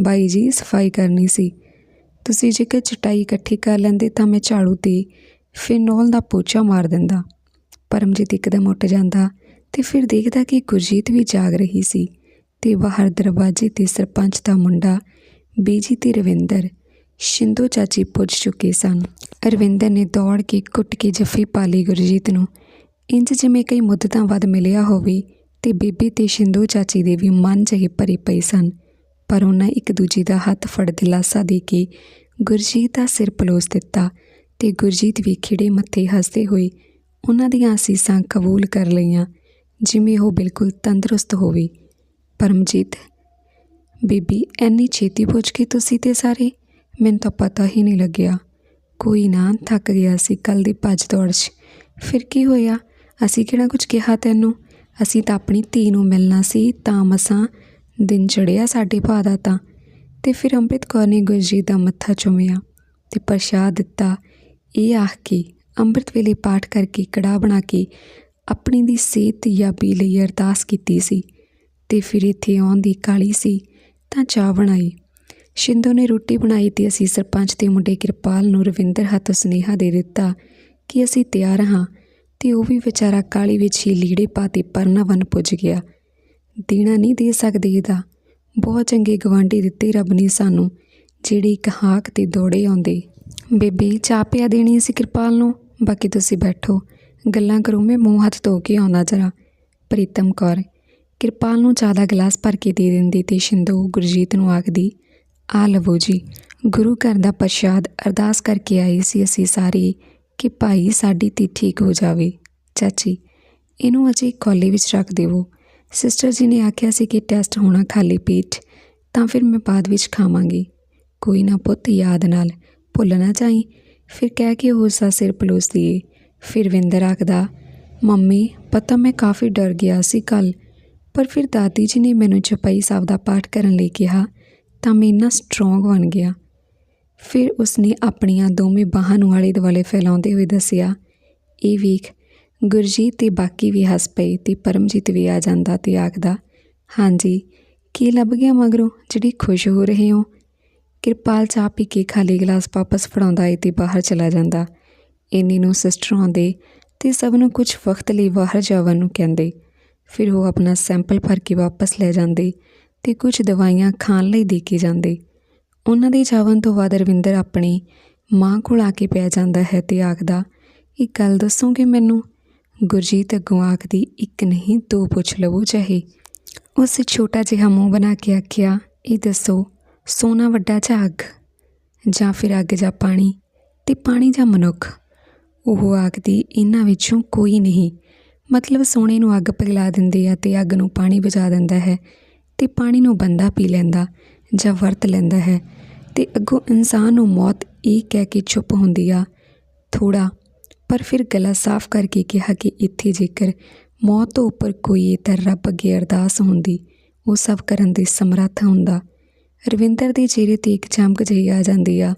ਬਾਈ ਜੀ, ਸਫ਼ਾਈ ਕਰਨੀ ਸੀ। ਤੁਸੀਂ ਜੇਕਰ ਚਟਾਈ ਇਕੱਠੀ ਕਰ ਲੈਂਦੇ ਤਾਂ ਮੈਂ ਝਾੜੂ ਤੇ ਫਿਨੋਲ ਦਾ ਪੋਚਾ ਮਾਰ ਦਿੰਦਾ। ਪਰਮਜੀਤ ਇੱਕਦਮ ਉੱਠ ਜਾਂਦਾ ਤੇ ਫਿਰ ਦੇਖਦਾ ਕਿ ਗੁਰਜੀਤ ਵੀ ਜਾਗ ਰਹੀ ਸੀ ਤੇ ਬਾਹਰ ਦਰਵਾਜ਼ੇ ਤੇ ਸਰਪੰਚ ਦਾ ਮੁੰਡਾ, ਬੀਜੀ ਤੇ ਰਵਿੰਦਰ ਸ਼ਿੰਦੋ ਚਾਚੀ ਪੁੱਜ ਚੁੱਕੇ ਸਨ। ਅਰਵਿੰਦਰ ਨੇ ਦੌੜ ਕੇ ਕੁੱਟ ਕੇ ਜੱਫੀ ਪਾ ਲਈ ਗੁਰਜੀਤ ਨੂੰ। ਇੰਜ ਜਿਵੇਂ ਕਈ ਮੁੱਦਤਾਂ ਬਾਅਦ ਮਿਲਿਆ ਹੋਵੇ ਤੇ ਬੀਬੀ ਤੇ ਸ਼ਿੰਦੋ ਚਾਚੀ ਦੇ ਵੀ ਮਨ ਜਿਹੇ ਭਰੇ ਪਏ ਸਨ। ਪਰ ਉਹਨਾਂ ਇੱਕ ਦੂਜੇ ਦਾ ਹੱਥ ਫੜ ਦਿਲਾਸਾ ਦੇ ਕੇ ਗੁਰਜੀਤ ਦਾ ਸਿਰ ਪਲੋਸ ਦਿੱਤਾ ਤੇ ਗੁਰਜੀਤ ਵੀ ਖਿੜੇ ਮੱਥੇ ਹੱਸਦੇ ਹੋਏ ਉਹਨਾਂ ਦੀਆਂ ਅਸੀਸਾਂ ਕਬੂਲ ਕਰ ਲਈਆਂ, ਜਿਵੇਂ ਉਹ ਬਿਲਕੁਲ ਤੰਦਰੁਸਤ ਹੋਵੇ। ਪਰਮਜੀਤ, ਬੀਬੀ ਐਨੀ ਛੇਤੀ ਪੁੱਛ ਕੇ ਤੁਸੀਂ ਤੇ ਸਾਰੇ? ਮੈਨੂੰ ਤਾਂ ਪਤਾ ਹੀ ਨਹੀਂ ਲੱਗਿਆ। ਕੋਈ ਨਾ, ਥੱਕ ਗਿਆ ਸੀ ਕੱਲ ਦੀ ਭੱਜ ਦੌੜ 'ਚ। ਫਿਰ ਕੀ ਹੋਇਆ? ਅਸੀਂ ਕਿਹੜਾ ਕੁਝ ਕਿਹਾ ਤੈਨੂੰ? ਅਸੀਂ ਤਾਂ ਆਪਣੀ ਧੀ ਨੂੰ ਮਿਲਣਾ ਸੀ, ਤਾਂ ਮਸਾਂ ਦਿਨ ਚੜਿਆ ਸਾਡੇ ਭਾ ਦਾ ਤਾਂ। ਤੇ ਫਿਰ ਅੰਮ੍ਰਿਤ ਕੌਰ ਨੇ ਗੁਰਜੀਤ ਦਾ ਮੱਥਾ ਚੁੰਮਿਆ ਤੇ ਪ੍ਰਸ਼ਾਦ ਦਿੱਤਾ। ਇਹ ਆਖ ਕੇ ਅੰਮ੍ਰਿਤ ਵੇਲੇ ਪਾਠ ਕਰਕੇ ਕੜਾ ਬਣਾ ਕੇ ਆਪਣੀ ਦੀ ਸਿਹਤ ਯਾਬੀ ਲਈ ਅਰਦਾਸ ਕੀਤੀ ਸੀ। ਤੇ ਫਿਰ ਇੱਥੇ ਆਉਣ ਦੀ ਕਾਲੀ ਸੀ, ਤਾਂ ਚਾਹ ਬਣਾਈ। ਸ਼ਿੰਦੋ ਨੇ ਰੋਟੀ ਬਣਾਈ ਤੇ ਅਸੀਂ ਸਰਪੰਚ ਦੇ ਮੁੰਡੇ ਕਿਰਪਾਲ ਨੂੰ ਰਵਿੰਦਰ ਹੱਥ ਸੁਨੇਹਾ ਦੇ ਦਿੱਤਾ ਕਿ ਅਸੀਂ ਤਿਆਰ ਹਾਂ ਤੇ ਉਹ ਵੀ ਵਿਚਾਰਾ ਕਾਲੀ ਵਿੱਚ ਹੀ ਲੀੜੇ ਪਾ ਤੇ ਪਰਨਾਵਨ ਪੁੱਜ ਗਿਆ। ਦੇਣਾ ਨਹੀਂ ਦੇ ਸਕਦੇ ਇਹਦਾ। ਬਹੁਤ ਚੰਗੇ ਗਵਾਂਢੀ ਦਿੱਤੇ ਰੱਬ ਨੇ ਸਾਨੂੰ, ਜਿਹੜੇ ਇੱਕ ਹਾਕ ਤੇ ਦੌੜੇ ਆਉਂਦੇ। ਬੇਬੇ, ਚਾਹ ਪਿਆ ਦੇਣੀ ਸੀ ਕਿਰਪਾਲ ਨੂੰ? ਬਾਕੀ ਤੁਸੀਂ ਬੈਠੋ। ਗੱਲਾਂ ਕਰੋ, ਮੈਂ ਮੂੰਹ ਹੱਥ ਧੋ ਕੇ ਆਉਂਦਾ ਜਰਾ। ਪ੍ਰੀਤਮ ਕੌਰ, ਕਿਰਪਾਲ ਨੂੰ ਚਾਹ ਦਾ ਗਲਾਸ ਭਰ ਕੇ ਦੇ ਦਿੰਦੀ ਤੇ ਸ਼ਿੰਦੋ ਗੁਰਜੀਤ ਨੂੰ ਆਖਦੀ ਆ ਲਵੋ ਜੀ, ਗੁਰੂ ਘਰ ਦਾ ਪ੍ਰਸ਼ਾਦ ਅਰਦਾਸ ਕਰਕੇ ਆਏ ਸੀ ਅਸੀਂ ਸਾਰੇ ਕਿ ਭਾਈ ਸਾਡੀ ਤੀ ਠੀਕ ਹੋ ਜਾਵੇ। ਚਾਚੀ, ਇਹਨੂੰ ਅਜੇ ਕੋਲੇ ਵਿੱਚ ਰੱਖ ਦੇਵੋ। ਸਿਸਟਰ ਜੀ ਨੇ ਆਖਿਆ ਸੀ ਕਿ ਟੈਸਟ ਹੋਣਾ ਖਾਲੀ ਪੇਟ, ਤਾਂ ਫਿਰ ਮੈਂ ਬਾਅਦ ਵਿੱਚ ਖਾਵਾਂਗੀ। ਕੋਈ ਨਾ ਪੁੱਤ, ਯਾਦ ਨਾਲ। ਭੁੱਲ ਨਾ ਜਾਈ। ਫਿਰ ਕਹਿ ਕੇ ਉਸ ਦਾ ਸਿਰ ਪਲੋਸ ਦੀਏ। ਫਿਰ ਵਿੰਦਰ ਆਖਦਾ, ਮੰਮੀ, ਪਤਾ ਮੈਂ ਕਾਫੀ ਡਰ ਗਿਆ ਸੀ ਕੱਲ ਪਰ ਫਿਰ ਦਾਦੀ ਜੀ ਨੇ ਮੈਨੂੰ ਚਪਈ ਸਾਹਿਬ ਦਾ ਪਾਠ ਕਰਨ ਲਈ ਕਿਹਾ ਤਾਂ ਮੈਂ ਇੰਨਾ ਸਟਰੋਂਗ ਬਣ ਗਿਆ। ਫਿਰ ਉਸਨੇ ਆਪਣੀਆਂ ਦੋਵੇਂ ਬਾਹਾਂ ਨੂੰ ਆਲੇ ਦੁਆਲੇ ਫੈਲਾਉਂਦੇ ਹੋਏ ਦੱਸਿਆ, ਇਹ ਵੇਖ, ਗੁਰਜੀਤ ਤੇ ਬਾਕੀ ਵੀ ਹੱਸ ਪਏ ਤੇ ਪਰਮਜੀਤ ਵੀ ਆ ਜਾਂਦਾ ਤੇ ਆਖਦਾ, ਹਾਂਜੀ, ਕੀ ਲੱਭ ਗਿਆ ਮਗਰੋਂ? ਜਿਹੜੀ ਖੁਸ਼ ਹੋ ਰਹੇ ਹੋ? ਕਿਰਪਾਲ ਚਾਹ ਪੀ ਕੇ ਖਾਲੀ ਗਲਾਸ ਵਾਪਸ ਫੜਾਉਂਦਾ ਏ ਤੇ ਬਾਹਰ ਚਲਾ ਜਾਂਦਾ। ਇੰਨੀ ਨੂੰ ਸਿਸਟਰ ਆਉਂਦੇ ਤੇ ਸਭ ਨੂੰ ਕੁਝ ਵਕਤ ਲਈ ਬਾਹਰ ਜਾਵਣ ਨੂੰ ਕਹਿੰਦੇ। ਫਿਰ ਉਹ ਆਪਣਾ ਸੈਂਪਲ ਭਰ ਕੇ ਵਾਪਸ ਲੈ ਜਾਂਦੇ ਤੇ ਕੁਝ ਦਵਾਈਆਂ ਖਾਣ ਲਈ ਦੇ ਕੇ ਜਾਂਦੇ। ਉਹਨਾਂ ਦੇ ਜਾਵਣ ਤੋਂ ਬਾਅਦ ਰਵਿੰਦਰ ਆਪਣੀ ਮਾਂ ਕੋਲ ਆ ਕੇ ਪੈ ਜਾਂਦਾ ਹੈ ਤੇ ਆਖਦਾ, ਇੱਕ ਗੱਲ ਦੱਸੋਗੇ ਮੈਨੂੰ? ਗੁਰਜੀਤ ਅੱਗੋਂ ਆਖਦੀ, ਇੱਕ ਨਹੀਂ, ਦੋ ਪੁੱਛ ਲਵੋ ਚਾਹੇ। ਉਸ ਛੋਟਾ ਜਿਹਾ ਮੂੰਹ ਬਣਾ ਕੇ ਆਖਿਆ, ਇਹ ਦੱਸੋ, ਸੋਨਾ ਵੱਡਾ ਜਾਂ ਅੱਗ? ਜਾਂ ਫਿਰ ਅੱਗ ਜਾਂ ਪਾਣੀ? ਤੇ ਪਾਣੀ ਜਾਂ ਮਨੁੱਖ? ਉਹ ਆਖਦੀ, ਇਹਨਾਂ ਵਿੱਚੋਂ ਕੋਈ ਨਹੀਂ। ਮਤਲਬ ਸੋਨੇ ਨੂੰ ਅੱਗ ਪਿਘਲਾ ਦਿੰਦੇ ਆ ਤੇ ਅੱਗ ਨੂੰ ਪਾਣੀ ਬੁਝਾ ਦਿੰਦਾ ਹੈ। ਅਤੇ ਪਾਣੀ ਨੂੰ ਬੰਦਾ ਪੀ ਲੈਂਦਾ ਜਾਂ ਵਰਤ ਲੈਂਦਾ ਹੈ। ਅਤੇ ਅੱਗੋਂ ਇਨਸਾਨ ਨੂੰ ਮੌਤ ਇਹ ਕਹਿ ਕੇ ਚੁੱਪ ਹੁੰਦੀ ਆ, ਥੋੜ੍ਹਾ। ਪਰ ਫਿਰ ਗਲਾ ਸਾਫ਼ ਕਰਕੇ ਕਿਹਾ ਕਿ ਇੱਥੇ ਜੇਕਰ ਮੌਤ ਤੋਂ ਉੱਪਰ ਕੋਈ ਹੈ ਤਾਂ ਰੱਬ ਅੱਗੇ ਅਰਦਾਸ ਹੁੰਦੀ, ਉਹ ਸਭ ਕਰਨ ਦੇ ਸਮਰੱਥ ਹੁੰਦਾ। ਰਵਿੰਦਰ ਦੇ ਚਿਹਰੇ ਤੇ ਇੱਕ ਚਮਕ ਜਿਹੀ ਆ ਜਾਂਦੀ ਆ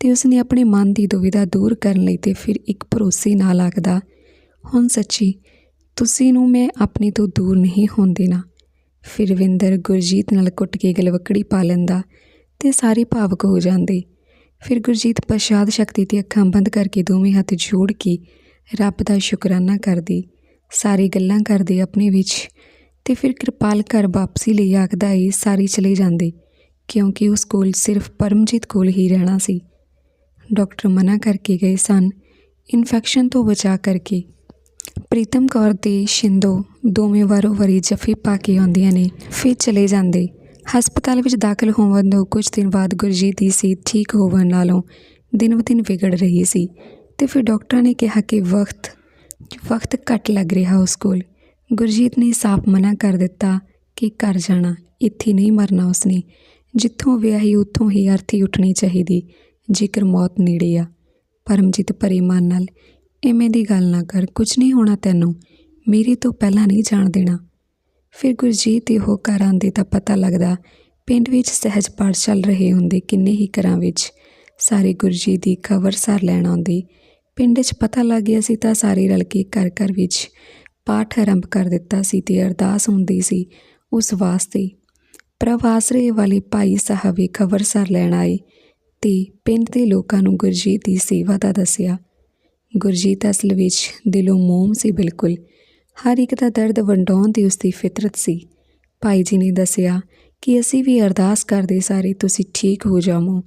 ਤੇ ਉਸਨੇ ਆਪਣੇ ਮਨ ਦੀ ਦੁਵਿਧਾ ਦੂਰ ਕਰਨ ਲਈ ਤੇ ਫਿਰ ਇੱਕ ਭਰੋਸੇ ਨਾਲ ਆਖਦਾ, ਹੁਣ ਸੱਚੀ, ਤੁਸੀਂ ਨੂੰ ਮੈਂ ਆਪਣੇ ਤੋਂ ਦੂਰ ਨਹੀਂ ਹੋਣ ਦੇਣਾ। ਫਿਰ ਰਵਿੰਦਰ ਗੁਰਜੀਤ ਨਾਲ ਕੁੱਟ ਕੇ ਗਲਵਕੜੀ ਪਾ ਲੈਂਦਾ ਤੇ ਸਾਰੇ ਭਾਵਕ ਹੋ ਜਾਂਦੇ। ਫਿਰ ਗੁਰਜੀਤ ਪ੍ਰਸ਼ਾਦ ਸ਼ਕਤੀ ਤੇ ਅੱਖਾਂ ਬੰਦ ਕਰਕੇ ਦੋਵੇਂ ਹੱਥ ਜੋੜ ਕੇ ਰੱਬ ਦਾ ਸ਼ੁਕਰਾਨਾ ਕਰਦੀ। ਸਾਰੀ ਗੱਲਾਂ ਕਰਦੇ ਆਪਣੇ ਵਿੱਚ ਤੇ ਫਿਰ ਕਿਰਪਾਲ ਘਰ ਵਾਪਸੀ ਲਈ ਆਖਦਾ ਏ, ਸਾਰੇ ਚਲੇ ਜਾਂਦੇ, ਕਿਉਂਕਿ ਉਸ ਕੋਲ ਸਿਰਫ ਪਰਮਜੀਤ ਕੋਲ ਹੀ ਰਹਿਣਾ ਸੀ। ਡਾਕਟਰ ਮਨਾ ਕਰਕੇ ਗਏ ਸਨ, ਇਨਫੈਕਸ਼ਨ ਤੋਂ ਬਚਾ ਕਰਕੇ। ਪ੍ਰੀਤਮ ਕੌਰ ਤੇ ਸ਼ਿੰਦੋ ਦੋਵੇਂ ਵਾਰੋ ਵਾਰੀ ਜੱਫੇ ਪਾ ਕੇ ਆਉਂਦੀਆਂ ਨੇ, ਫਿਰ ਚਲੇ ਜਾਂਦੇ। ਹਸਪਤਾਲ ਵਿੱਚ ਦਾਖਲ ਹੋਣ ਤੋਂ ਕੁਝ ਦਿਨ ਬਾਅਦ ਗੁਰਜੀਤ ਦੀ ਸਿਹਤ ਠੀਕ ਹੋਣ ਨਾਲੋਂ ਦਿਨ ਬ ਦਿਨ ਵਿਗੜ ਰਹੀ ਸੀ ਤੇ ਫਿਰ ਡਾਕਟਰਾਂ ਨੇ ਕਿਹਾ ਕਿ ਵਕਤ ਵਕਤ ਘੱਟ ਲੱਗ ਰਿਹਾ ਉਸ ਕੋਲ। ਗੁਰਜੀਤ ਨੇ ਸਾਫ਼ ਮਨਾ ਕਰ ਦਿੱਤਾ ਕਿ ਘਰ ਜਾਣਾ, ਇੱਥੇ ਨਹੀਂ ਮਰਨਾ ਉਸਨੇ। ਜਿੱਥੋਂ ਵਿਆਹੀ ਉੱਥੋਂ ਹੀ ਅਰਥੀ ਉੱਠਣੀ ਚਾਹੀਦੀ, ਜੇਕਰ ਮੌਤ ਨੇੜੇ ਆ। ਪਰਮਜੀਤ ਭਰੇ ਮਨ ਨਾਲ ਐਵੇਂ ਦੀ ਗੱਲ ਨਾ ਕਰ, ਕੁਝ ਨਹੀਂ ਹੋਣਾ ਤੈਨੂੰ। ਮੇਰੇ ਤੋਂ ਪਹਿਲਾਂ ਨਹੀਂ ਜਾਣ ਦੇਣਾ। ਫਿਰ ਗੁਰਜੀਤ ਦੇ ਉਹ ਘਰ ਆਉਂਦੇ ਤਾਂ ਪਤਾ ਲੱਗਦਾ, ਪਿੰਡ ਵਿੱਚ ਸਹਿਜ ਪਾਠ ਚੱਲ ਰਹੇ ਹੁੰਦੇ ਕਿੰਨੇ ਹੀ ਘਰਾਂ ਵਿੱਚ। ਸਾਰੇ ਗੁਰਜੀਤ ਦੀ ਖਬਰ ਸਾਰ ਲੈਣ ਆਉਂਦੇ। ਪਿੰਡ 'ਚ ਪਤਾ ਲੱਗ ਗਿਆ ਸੀ ਤਾਂ ਸਾਰੇ ਰਲ ਕੇ ਘਰ ਘਰ ਵਿੱਚ ਪਾਠ ਆਰੰਭ ਕਰ ਦਿੱਤਾ ਸੀ ਤੇ ਅਰਦਾਸ ਹੁੰਦੀ ਸੀ ਉਸ ਵਾਸਤੇ। ਪ੍ਰਵਾਸਰੇ ਵਾਲੇ ਭਾਈ ਸਾਹਿਬ ਵੀ ਖਬਰ ਸਾਰ ਲੈਣ ਆਏ ਤੇ ਪਿੰਡ ਦੇ ਲੋਕਾਂ ਨੂੰ ਗੁਰਜੀਤ ਦੀ ਸੇਵਾ ਦਾ ਦੱਸਿਆ। ਗੁਰਜੀਤ ਅਸਲ ਵਿੱਚ ਦਿਲੋਂ ਮੋਮ ਸੀ ਬਿਲਕੁਲ। ਹਰ ਇੱਕ ਦਾ ਦਰਦ ਵੰਡਾਉਣ ਦੀ ਉਸਦੀ ਫਿਤਰਤ ਸੀ। ਭਾਈ ਜੀ ਨੇ ਦੱਸਿਆ ਕਿ ਅਸੀਂ ਵੀ ਅਰਦਾਸ ਕਰਦੇ ਸਾਰੇ, ਤੁਸੀਂ ਠੀਕ ਹੋ ਜਾਵੋ।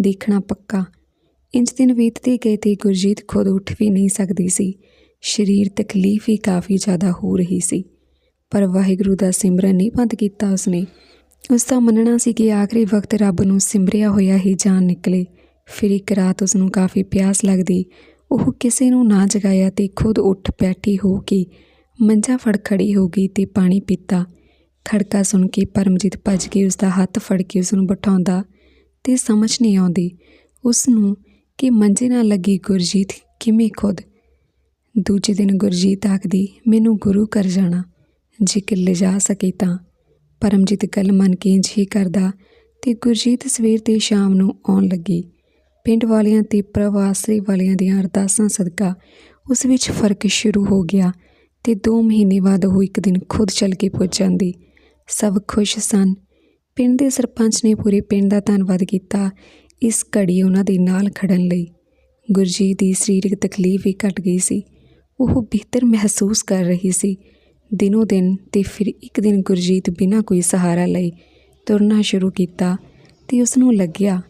ਦੇਖਣਾ ਪੱਕਾ। ਇੰਜ ਦਿਨ ਬੀਤਦੇ ਗਏ ਤੇ ਗੁਰਜੀਤ ਖੁਦ ਉੱਠ ਵੀ ਨਹੀਂ ਸਕਦੀ ਸੀ। ਸਰੀਰ ਤਕਲੀਫ ਹੀ ਕਾਫੀ ਜ਼ਿਆਦਾ ਹੋ ਰਹੀ ਸੀ। ਪਰ ਵਾਹਿਗੁਰੂ ਦਾ ਸਿਮਰਨ ਨਹੀਂ ਬੰਦ ਕੀਤਾ ਉਸਨੇ। ਉਸ ਦਾ ਮੰਨਣਾ ਸੀ ਕਿ ਆਖਰੀ ਵਕਤ ਰੱਬ ਨੂੰ ਸਿਮਰਿਆ ਹੋਇਆ ਹੀ ਜਾਨ ਨਿਕਲੇ। ਫਿਰ ਇੱਕ ਰਾਤ ਉਸ ਨੂੰ ਕਾਫੀ ਪਿਆਸ ਲੱਗਦੀ। ਉਹ ਕਿਸੇ ਨੂੰ ਨਾ ਜਗਾਇਆ ਤੇ ਖੁਦ ਉੱਠ ਬੈਠੀ ਹੋ ਕੇ ਮੰਜਾ ਫੜ ਖੜੀ ਹੋ ਗਈ ਤੇ ਪਾਣੀ ਪੀਤਾ। ਖੜਕਾ ਸੁਣ ਕੇ ਪਰਮਜੀਤ ਭੱਜ ਕੇ ਉਸ ਦਾ ਹੱਥ ਫੜ ਕੇ ਉਸ ਨੂੰ ਬਿਠਾਉਂਦਾ ਤੇ ਸਮਝ ਨਹੀਂ ਆਉਂਦੀ ਉਸ ਨੂੰ ਕਿ ਮੰਜੇ ਨਾਲ ਲੱਗੀ ਗੁਰਜੀਤ ਕਿਵੇਂ ਖੁਦ। ਦੂਜੇ ਦਿਨ ਗੁਰਜੀਤ ਆਖਦੀ, ਮੈਨੂੰ ਗੁਰੂ ਕਰ ਜਾਣਾ, ਜੇਕਰ ਲਿਜਾ ਸਕੇ ਤਾਂ। ਪਰਮਜੀਤ ਗੱਲ ਮੰਨ ਕੇ ਇੰਝ ਹੀ ਕਰਦਾ ਤੇ ਗੁਰਜੀਤ ਸਵੇਰ ਤੇ ਸ਼ਾਮ ਨੂੰ ਆਉਣ ਲੱਗੀ। ਪਿੰਡ ਵਾਲਿਆਂ ਤੇ ਪ੍ਰਵਾਸੀ ਵਾਲਿਆਂ ਦੀਆਂ ਅਰਦਾਸਾਂ ਸਦਕਾ ਉਸ ਵਿੱਚ ਫ਼ਰਕ ਸ਼ੁਰੂ ਹੋ ਗਿਆ ਤੇ 2 ਮਹੀਨੇ ਬਾਅਦ ਉਹ ਇੱਕ ਦਿਨ ਖੁਦ ਚੱਲ ਕੇ ਪੁੱਜ ਜਾਂਦੀ। ਸਭ ਖੁਸ਼ ਸਨ। ਪਿੰਡ ਦੇ ਸਰਪੰਚ ਨੇ ਪੂਰੇ ਪਿੰਡ ਦਾ ਧੰਨਵਾਦ ਕੀਤਾ ਇਸ ਘੜੀ ਉਹਨਾਂ ਦੇ ਨਾਲ ਖੜਨ ਲਈ। ਗੁਰਜੀਤ ਦੀ ਸਰੀਰਕ ਤਕਲੀਫ ਵੀ ਘਟ ਗਈ ਸੀ। ਉਹ ਬਿਹਤਰ ਮਹਿਸੂਸ ਕਰ ਰਹੀ ਸੀ। ਦਿਨੋ ਦਿਨ ਤੇ ਫਿਰ ਇੱਕ ਦਿਨ ਗੁਰਜੀਤ ਬਿਨਾਂ ਕੋਈ ਸਹਾਰਾ ਲਈ ਤੁਰਨਾ ਸ਼ੁਰੂ ਕੀਤਾ ਤੇ ਉਸ ਨੂੰ ਲੱਗਿਆ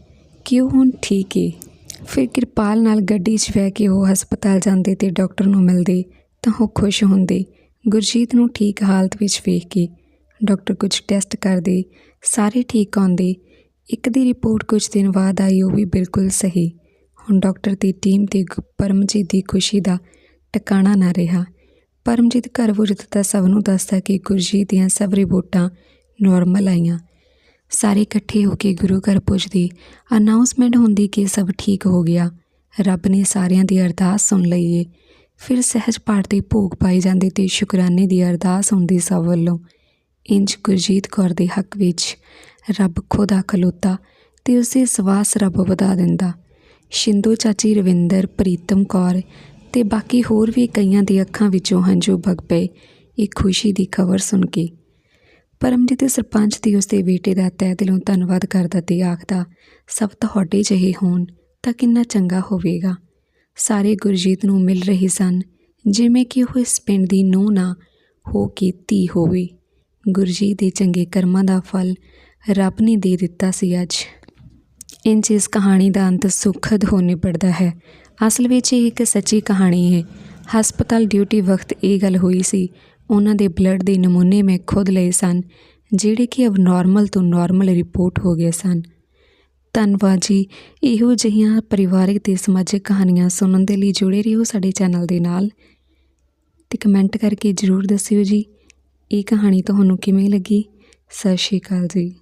ਕਿ ਉਹ ਹੁਣ ਠੀਕ ਏ? ਫਿਰ ਕਿਰਪਾਲ ਨਾਲ ਗੱਡੀ 'ਚ ਬਹਿ ਕੇ ਉਹ ਹਸਪਤਾਲ ਜਾਂਦੇ ਤੇ ਡਾਕਟਰ ਨੂੰ ਮਿਲਦੇ ਤਾਂ ਉਹ ਖੁਸ਼ ਹੁੰਦੇ। ਗੁਰਜੀਤ ਨੂੰ ਠੀਕ ਹਾਲਤ ਵਿੱਚ ਵੇਖ ਕੇ ਡਾਕਟਰ ਕੁਝ ਟੈਸਟ ਕਰਦੇ, ਸਾਰੇ ਠੀਕ ਆਉਂਦੇ। ਇੱਕ ਦੀ ਰਿਪੋਰਟ ਕੁਝ ਦਿਨ ਬਾਅਦ ਆਈ, ਉਹ ਵੀ ਬਿਲਕੁਲ ਸਹੀ। ਹੁਣ ਡਾਕਟਰ ਦੀ ਟੀਮ ਤੇ ਗੁ- ਪਰਮਜੀਤ ਦੀ ਖੁਸ਼ੀ ਦਾ ਟਿਕਾਣਾ ਨਾ ਰਿਹਾ। ਪਰਮਜੀਤ ਘਰ ਪੁੱਜਦਾ ਸਭ ਨੂੰ ਦੱਸਦਾ ਕਿ ਗੁਰਜੀਤ ਦੀਆਂ ਸਭ ਰਿਪੋਰਟਾਂ ਨਾਰਮਲ ਆਈਆਂ। ਸਾਰੇ ਇਕੱਠੇ ਹੋ ਕੇ ਗੁਰੂ ਘਰ ਪੁੱਜਦੇ ਅਨਾਉਂਸਮੈਂਟ ਹੁੰਦੀ ਕਿ ਸਭ ਠੀਕ ਹੋ ਗਿਆ। ਰੱਬ ਨੇ ਸਾਰਿਆਂ ਦੀ ਅਰਦਾਸ ਸੁਣ ਲਈ ਏ। ਫਿਰ ਸਹਿਜ ਪਾਠ ਦੇ ਭੋਗ ਪਾਏ ਜਾਂਦੇ ਤੇ ਸ਼ੁਕਰਾਨੇ ਦੀ ਅਰਦਾਸ ਹੁੰਦੀ ਸਭ ਵੱਲੋਂ। ਇੰਜ ਗੁਰਜੀਤ ਕੌਰ ਦੇ ਹੱਕ ਵਿੱਚ ਰੱਬ ਖੁਦ ਆ ਖਲੋਤਾ ਤੇ ਉਸੇ ਸਵਾਸ ਰੱਬ ਵਧਾ ਦਿੰਦਾ। ਸ਼ਿੰਦੋ ਚਾਚੀ ਰਵਿੰਦਰ, ਪ੍ਰੀਤਮ ਕੌਰ ਤੇ ਬਾਕੀ ਹੋਰ ਵੀ ਕਈਆਂ ਦੀ ਅੱਖਾਂ ਵਿੱਚੋਂ ਹੰਝੂ ਵਗ ਪਏ। ਇਹ ਖੁਸ਼ੀ ਦੀ ਖਬਰ ਸੁਣ ਕੇ ਪਰਮਜੀਤ ਸਰਪੰਚ ਦੀ ਉਸਦੇ ਬੇਟੇ ਦਾ ਤਹਿ ਦਿਲੋਂ ਧੰਨਵਾਦ ਕਰਦਾ ਤੇ ਆਖਦਾ, ਸਭ ਤੁਹਾਡੇ ਜਿਹੇ ਹੋਣ ਤਾਂ ਕਿੰਨਾ ਚੰਗਾ ਹੋਵੇਗਾ। ਸਾਰੇ ਗੁਰਜੀਤ ਨੂੰ ਮਿਲ ਰਹੇ ਸਨ, ਜਿਵੇਂ ਕਿ ਉਹ ਇਸ ਪਿੰਡ ਦੀ ਨੂੰਹ ਨਾ ਹੋ ਕੇ ਧੀ ਹੋਵੇ। ਗੁਰਜੀਤ ਦੇ ਚੰਗੇ ਕਰਮਾਂ ਦਾ ਫਲ ਰੱਬ ਨੇ ਦੇ ਦਿੱਤਾ ਸੀ ਅੱਜ। ਇੰਜ ਇਸ ਕਹਾਣੀ ਦਾ ਅੰਤ ਸੁਖਦ ਹੋ ਨਿਬੜਦਾ ਹੈ। ਅਸਲ ਵਿੱਚ ਇਹ ਇੱਕ ਸੱਚੀ ਕਹਾਣੀ ਹੈ। ਹਸਪਤਾਲ ਡਿਊਟੀ ਵਕਤ ਇਹ ਗੱਲ ਹੋਈ ਸੀ ਉਹਨਾਂ ਦੇ ਬਲੱਡ ਦੇ ਨਮੂਨੇ ਮੈਂ ਖੁਦ ਲਏ ਸਨ, ਜਿਹੜੇ ਕਿ ਅਬ ਨਾਰਮਲ ਤੋਂ ਨੋਰਮਲ ਰਿਪੋਰਟ ਹੋ ਗਏ ਸਨ। ਧੰਨਵਾਦ ਜੀ, ਇਹੋ ਜਿਹੀਆਂ ਪਰਿਵਾਰਿਕ ਤੇ ਸਮਾਜਿਕ ਕਹਾਣੀਆਂ ਸੁਣਨ ਦੇ ਲਈ ਜੁੜੇ ਰਹੋ ਸਾਡੇ ਚੈਨਲ ਦੇ ਨਾਲ। ਤੇ ਕਮੈਂਟ ਕਰਕੇ ਜਰੂਰ ਦੱਸਿਓ ਜੀ, ਇਹ ਕਹਾਣੀ ਤੁਹਾਨੂੰ ਕਿਵੇਂ ਲੱਗੀ? ਸਤਿ ਸ਼੍ਰੀ ਅਕਾਲ ਜੀ।